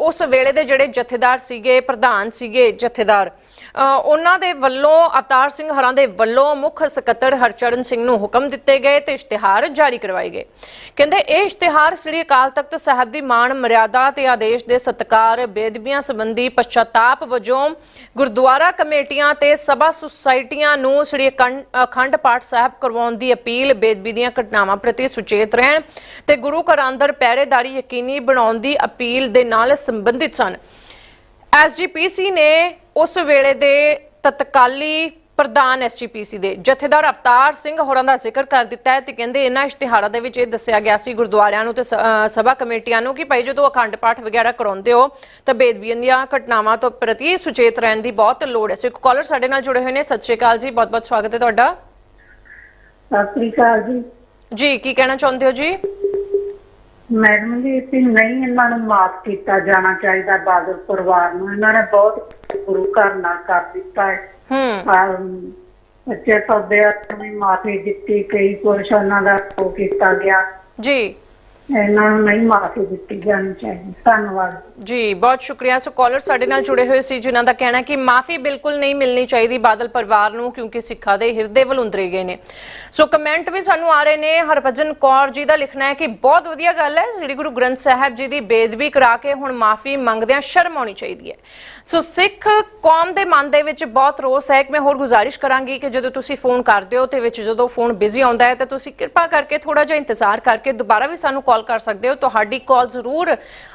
Speaker 2: ਉਸ ਵੇਲੇ ਦੇ ਜਿਹੜੇ ਜਥੇਦਾਰ ਸੀਗੇ, ਪ੍ਰਧਾਨ ਸੀਗੇ ਜਥੇਦਾਰ ਉਹਨਾਂ ਦੇ ਵੱਲੋਂ, ਅਵਤਾਰ ਸਿੰਘ ਹਰਾਂ ਦੇ ਵੱਲੋਂ ਮੁੱਖ ਸਕੱਤਰ ਹਰਚਰਨ ਸਿੰਘ ਨੂੰ ਹੁਕਮ ਦਿੱਤੇ ਗਏ ਤੇ ਇਸ਼ਤਿਹਾਰ ਜਾਰੀ ਕਰਵਾਏ ਗਏ। ਕਹਿੰਦੇ, ਇਹ ਇਸ਼ਤਿਹਾਰ ਸ੍ਰੀ ਅਕਾਲ ਤਖਤ ਸਾਹਿਬ ਦੀ ਮਾਣ, ਮਰਿਆਦਾ ਤੇ ਆਦੇਸ਼ ਦੇ ਸਤਕਾਰ ਬੇਦਬੀਆਂ ਸੰਬੰਧੀ ਪਛਤਾਪ ਵਜੋਂ ਗੁਰਦੁਆਰਾ ਕਮੇਟੀਆਂ ਤੇ ਸਭਾ ਸੁਸਾਇਟੀਆਂ ਨੂੰ ਸ੍ਰੀ ਅਕੰਡ- ਅਖੰਡ ਪਾਠ ਸਾਹਿਬ ਕਰਵਾਉਣ ਦੀ ਅਪੀਲ ਬੇਦਬੀ ਦੀਆਂ ਘਟਨਾਵਾਂ ਪ੍ਰਤੀ ਸੁਚੇਤ ਰਹਿਣ ਤੇ ਗੁਰੂ ਘਰਾਂ ਅੰਦਰ ਪਹਿਰੇਦਾਰੀ ਯਕੀਨੀ ਬਣਾਉਣ ਦੀ ਅਪੀਲ ਦੇ ਨਾਲ ਸੰਬੰਧਿਤ ਸਨ। ਐਸਜੀਪੀਸੀ ਨੇ ਉਸ ਵੇਲੇ ਦੇ ਤਤਕਾਲੀ ਪ੍ਰਧਾਨ ਐਸਜੀਪੀਸੀ ਦੇ ਜਥੇਦਾਰ ਅਵਤਾਰ ਸਿੰਘ ਹੋਰਾਂ ਦਾ ਜ਼ਿਕਰ ਕਰ ਦਿੱਤਾ ਹੈ ਤੇ ਕਹਿੰਦੇ ਇਹਨਾਂ ਇਸ਼ਤਿਹਾਰਾਂ ਦੇ ਵਿੱਚ ਇਹ ਦੱਸਿਆ ਗਿਆ ਸੀ ਗੁਰਦੁਆਰਿਆਂ ਨੂੰ ਤੇ ਸਭਾ ਕਮੇਟੀਆਂ ਨੂੰ ਕਿ ਭਾਈ ਜਦੋਂ ਅਖੰਡ ਪਾਠ ਵਗੈਰਾ ਕਰਾਉਂਦੇ ਹੋ ਤਾਂ ਬੇਦਬੀਆਂ ਦੀਆਂ ਘਟਨਾਵਾਂ ਤੋਂ ਪ੍ਰਤੀ ਸੁਚੇਤ ਰਹਿਣ ਦੀ ਬਹੁਤ ਲੋੜ ਹੈ। ਸੋ ਇੱਕ ਕਾਲਰ ਸਾਡੇ ਨਾਲ ਜੁੜੇ ਹੋਏ ਨੇ। ਸਤਿ ਸ਼੍ਰੀ ਅਕਾਲ ਜੀ। ਬਹੁਤ ਬਹੁਤ ਸਵਾਗਤ ਹੈ ਤੁਹਾਡਾ।
Speaker 6: ਸਤਿ ਸ੍ਰੀ ਅਕਾਲ ਜੀ।
Speaker 2: ਜੀ ਕੀ ਕਹਿਣਾ ਚਾਹੁੰਦੇ ਹੋ ਜੀ?
Speaker 6: ਮੈਡਮ ਜੀ ਕਿ ਨਹੀਂ ਇਹਨਾਂ ਨੂੰ ਮਾਫ ਕੀਤਾ ਜਾਣਾ ਚਾਹੀਦਾ ਬਾਦਲ ਪਰਿਵਾਰ ਨੂੰ। ਇਹਨਾਂ ਨੇ ਬਹੁਤ ਗੁਰੂ ਘਰ ਨਾਲ ਕਰ ਦਿੱਤਾ ਹੈ।
Speaker 2: ਹੂੰ।
Speaker 6: ਆਹ, ਬੱਚੇ ਨੂੰ ਵੀ ਮਾਫੀ ਦਿੱਤੀ ਕਈ ਕੁਛ ਉਹਨਾਂ ਦਾ ਉਹ ਕੀਤਾ ਗਿਆ।
Speaker 2: ਜੀ।
Speaker 6: ਇਹਨਾਂ ਨੂੰ ਨਹੀਂ ਮਾਫੀ ਦਿੱਤੀ ਜਾਣੀ ਚਾਹੀਦੀ। ਧੰਨਵਾਦ।
Speaker 2: ਜੀ, ਬਹੁਤ ਸ਼ੁਕਰੀਆ। ਸੋ ਕਾਲਰ ਸਾਡੇ ਨਾਲ ਜੁੜੇ ਹੋਏ ਸੀ, ਜਿਨ੍ਹਾਂ ਦਾ ਕਹਿਣਾ ਕਿ ਮਾਫੀ ਬਿਲਕੁਲ ਨਹੀਂ ਮਿਲਣੀ ਚਾਹੀਦੀ ਬਾਦਲ ਪਰਿਵਾਰ ਨੂੰ, ਕਿਉਂਕਿ ਸਿੱਖਾਂ ਦੇ ਹਿਰਦੇ ਵਲੁੰਦਰੇ ਗਏ ਨੇ। ਸੋ ਕਮੈਂਟ ਵੀ ਸਾਨੂੰ ਆ ਰਹੇ ਨੇ। ਹਰਭਜਨ ਕੌਰ ਜੀ ਦਾ ਲਿਖਣਾ ਹੈ ਕਿ ਬਹੁਤ ਵਧੀਆ ਗੱਲ ਹੈ। ਸ੍ਰੀ ਗੁਰੂ ਗ੍ਰੰਥ ਸਾਹਿਬ ਜੀ ਦੀ ਬੇਦਬੀ ਕਰਾ ਕੇ ਹੁਣ ਮਾਫੀ ਮੰਗਦਿਆਂ ਸ਼ਰਮ ਆਉਣੀ ਚਾਹੀਦੀ ਹੈ। ਸੋ ਸਿੱਖ ਕੌਮ ਦੇ ਮਨ ਦੇ ਵਿੱਚ ਬਹੁਤ ਰੋਸ ਹੈ। ਕਿ ਮੈਂ ਹੋਰ ਗੁਜ਼ਾਰਿਸ਼ ਕਰਾਂਗੀ ਕਿ ਜਦੋਂ ਤੁਸੀਂ ਫੋਨ ਕਰਦੇ ਹੋ ਤੇ ਵਿੱਚ ਜਦੋਂ ਫੋਨ ਬਿਜ਼ੀ ਆਉਂਦਾ ਹੈ, ਤਾਂ ਤੁਸੀਂ ਕਿਰਪਾ ਕਰਕੇ ਥੋੜਾ ਜਿਹਾ ਇੰਤਜ਼ਾਰ ਕਰਕੇ ਦੁਬਾਰਾ ਵੀ ਸਾਨੂੰ ਕਾਲ ਕਰ ਸਕਦੇ ਹੋ। ਤੁਹਾਡੀ ਕਾਲ ਜ਼ਰੂਰ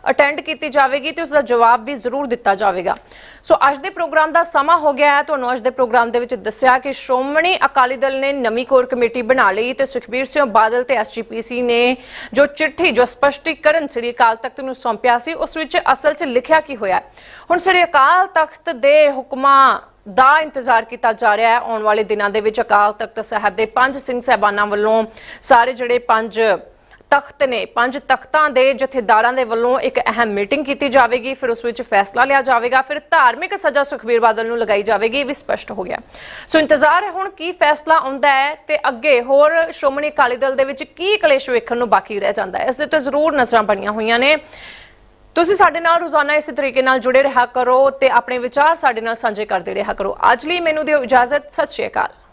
Speaker 2: ਅਟੈਂਡ ਕੀਤੀ ਜਾਵੇਗੀ ਤੇ ਉਸ ਦਾ ਜਵਾਬ ਵੀ ਜ਼ਰੂਰ ਦਿੱਤਾ ਜਾਵੇਗਾ। ਸੋ ਅੱਜ ਦੇ ਪ੍ਰੋਗਰਾਮ ਦਾ ਸਮਾਂ ਹੋ ਗਿਆ ਹੈ। ਤੁਹਾਨੂੰ ਅੱਜ ਦੇ ਪ੍ਰੋਗਰਾਮ ਦੇ ਵਿੱਚ ਦੱਸਿਆ ਕਿ ਸ਼੍ਰੋਮਣੀ ਅਕਾਲੀ ਦਲ ਨੇ ਨਵੀਂ ਕੋਰ ਕਮੇਟੀ ਬਣਾ ਲਈ ਤੇ ਸੁਖਬੀਰ ਸਿੰਘ ਬਾਦਲ ਤੇ ਐਸਜੀਪੀਸੀ ਨੇ ਜੋ ਚਿੱਠੀ ਜੋ ਸਪਸ਼ਟੀਕਰਨ ਸ੍ਰੀ ਅਕਾਲ ਤਖਤ ਨੂੰ ਸੌਂਪਿਆ ਸੀ, ਉਸ ਵਿੱਚ ਅਸਲ 'ਚ ਲਿਖਿਆ ਕੀ ਹੋਇਆ ਹੁਣ ਸ੍ਰੀ ਅਕਾਲ ਤਖਤ ਦੇ ਹੁਕਮਾਂ ਦਾ ਇੰਤਜ਼ਾਰ ਕੀਤਾ ਜਾ ਰਿਹਾ ਹੈ। ਆਉਣ ਵਾਲੇ ਦਿਨਾਂ ਦੇ ਵਿੱਚ ਅਕਾਲ ਤਖਤ ਸਾਹਿਬ ਦੇ ਪੰਜ ਸਿੰਘ ਸਹਿਬਾਨਾਂ ਵੱਲੋਂ ਸਾਰੇ ਜਿਹੜੇ ਪੰਜ ਤਖਤ ਨੇ, ਪੰਜ ਤਖਤਾਂ ਦੇ ਜਥੇਦਾਰਾਂ ਦੇ ਵੱਲੋਂ ਇੱਕ ਅਹਿਮ ਮੀਟਿੰਗ ਕੀਤੀ ਜਾਵੇਗੀ। ਫਿਰ ਉਸ ਵਿੱਚ ਫੈਸਲਾ ਲਿਆ ਜਾਵੇਗਾ। ਫਿਰ ਧਾਰਮਿਕ ਸਜ਼ਾ ਸੁਖਬੀਰ ਬਾਦਲ ਨੂੰ ਲਗਾਈ ਜਾਵੇਗੀ। ਇਹ ਵੀ ਸਪਸ਼ਟ ਹੋ ਗਿਆ। ਸੋ ਇੰਤਜ਼ਾਰ ਹੈ ਹੁਣ ਕੀ ਫੈਸਲਾ ਆਉਂਦਾ ਹੈ ਤੇ ਅੱਗੇ ਹੋਰ ਸ਼੍ਰੋਮਣੀ ਅਕਾਲੀ ਦਲ ਦੇ ਵਿੱਚ ਕੀ ਕਲੇਸ਼ ਵੇਖਣ ਨੂੰ ਬਾਕੀ ਰਹਿ ਜਾਂਦਾ ਹੈ। ਇਸ ਦੇ ਉੱਤੇ ਜ਼ਰੂਰ ਨਜ਼ਰਾਂ ਬਣੀਆਂ ਹੋਈਆਂ ਨੇ। ਤੁਸੀਂ ਸਾਡੇ ਨਾਲ ਰੋਜ਼ਾਨਾ ਇਸੇ ਤਰੀਕੇ ਨਾਲ ਜੁੜੇ ਰਿਹਾ ਕਰੋ ਤੇ ਆਪਣੇ ਵਿਚਾਰ ਸਾਡੇ ਨਾਲ ਸਾਂਝੇ ਕਰਦੇ ਰਿਹਾ ਕਰੋ। ਅੱਜ ਲਈ ਮੈਨੂੰ ਦਿਓ ਇਜਾਜ਼ਤ। ਸਤਿ ਸ਼੍ਰੀ ਅਕਾਲ।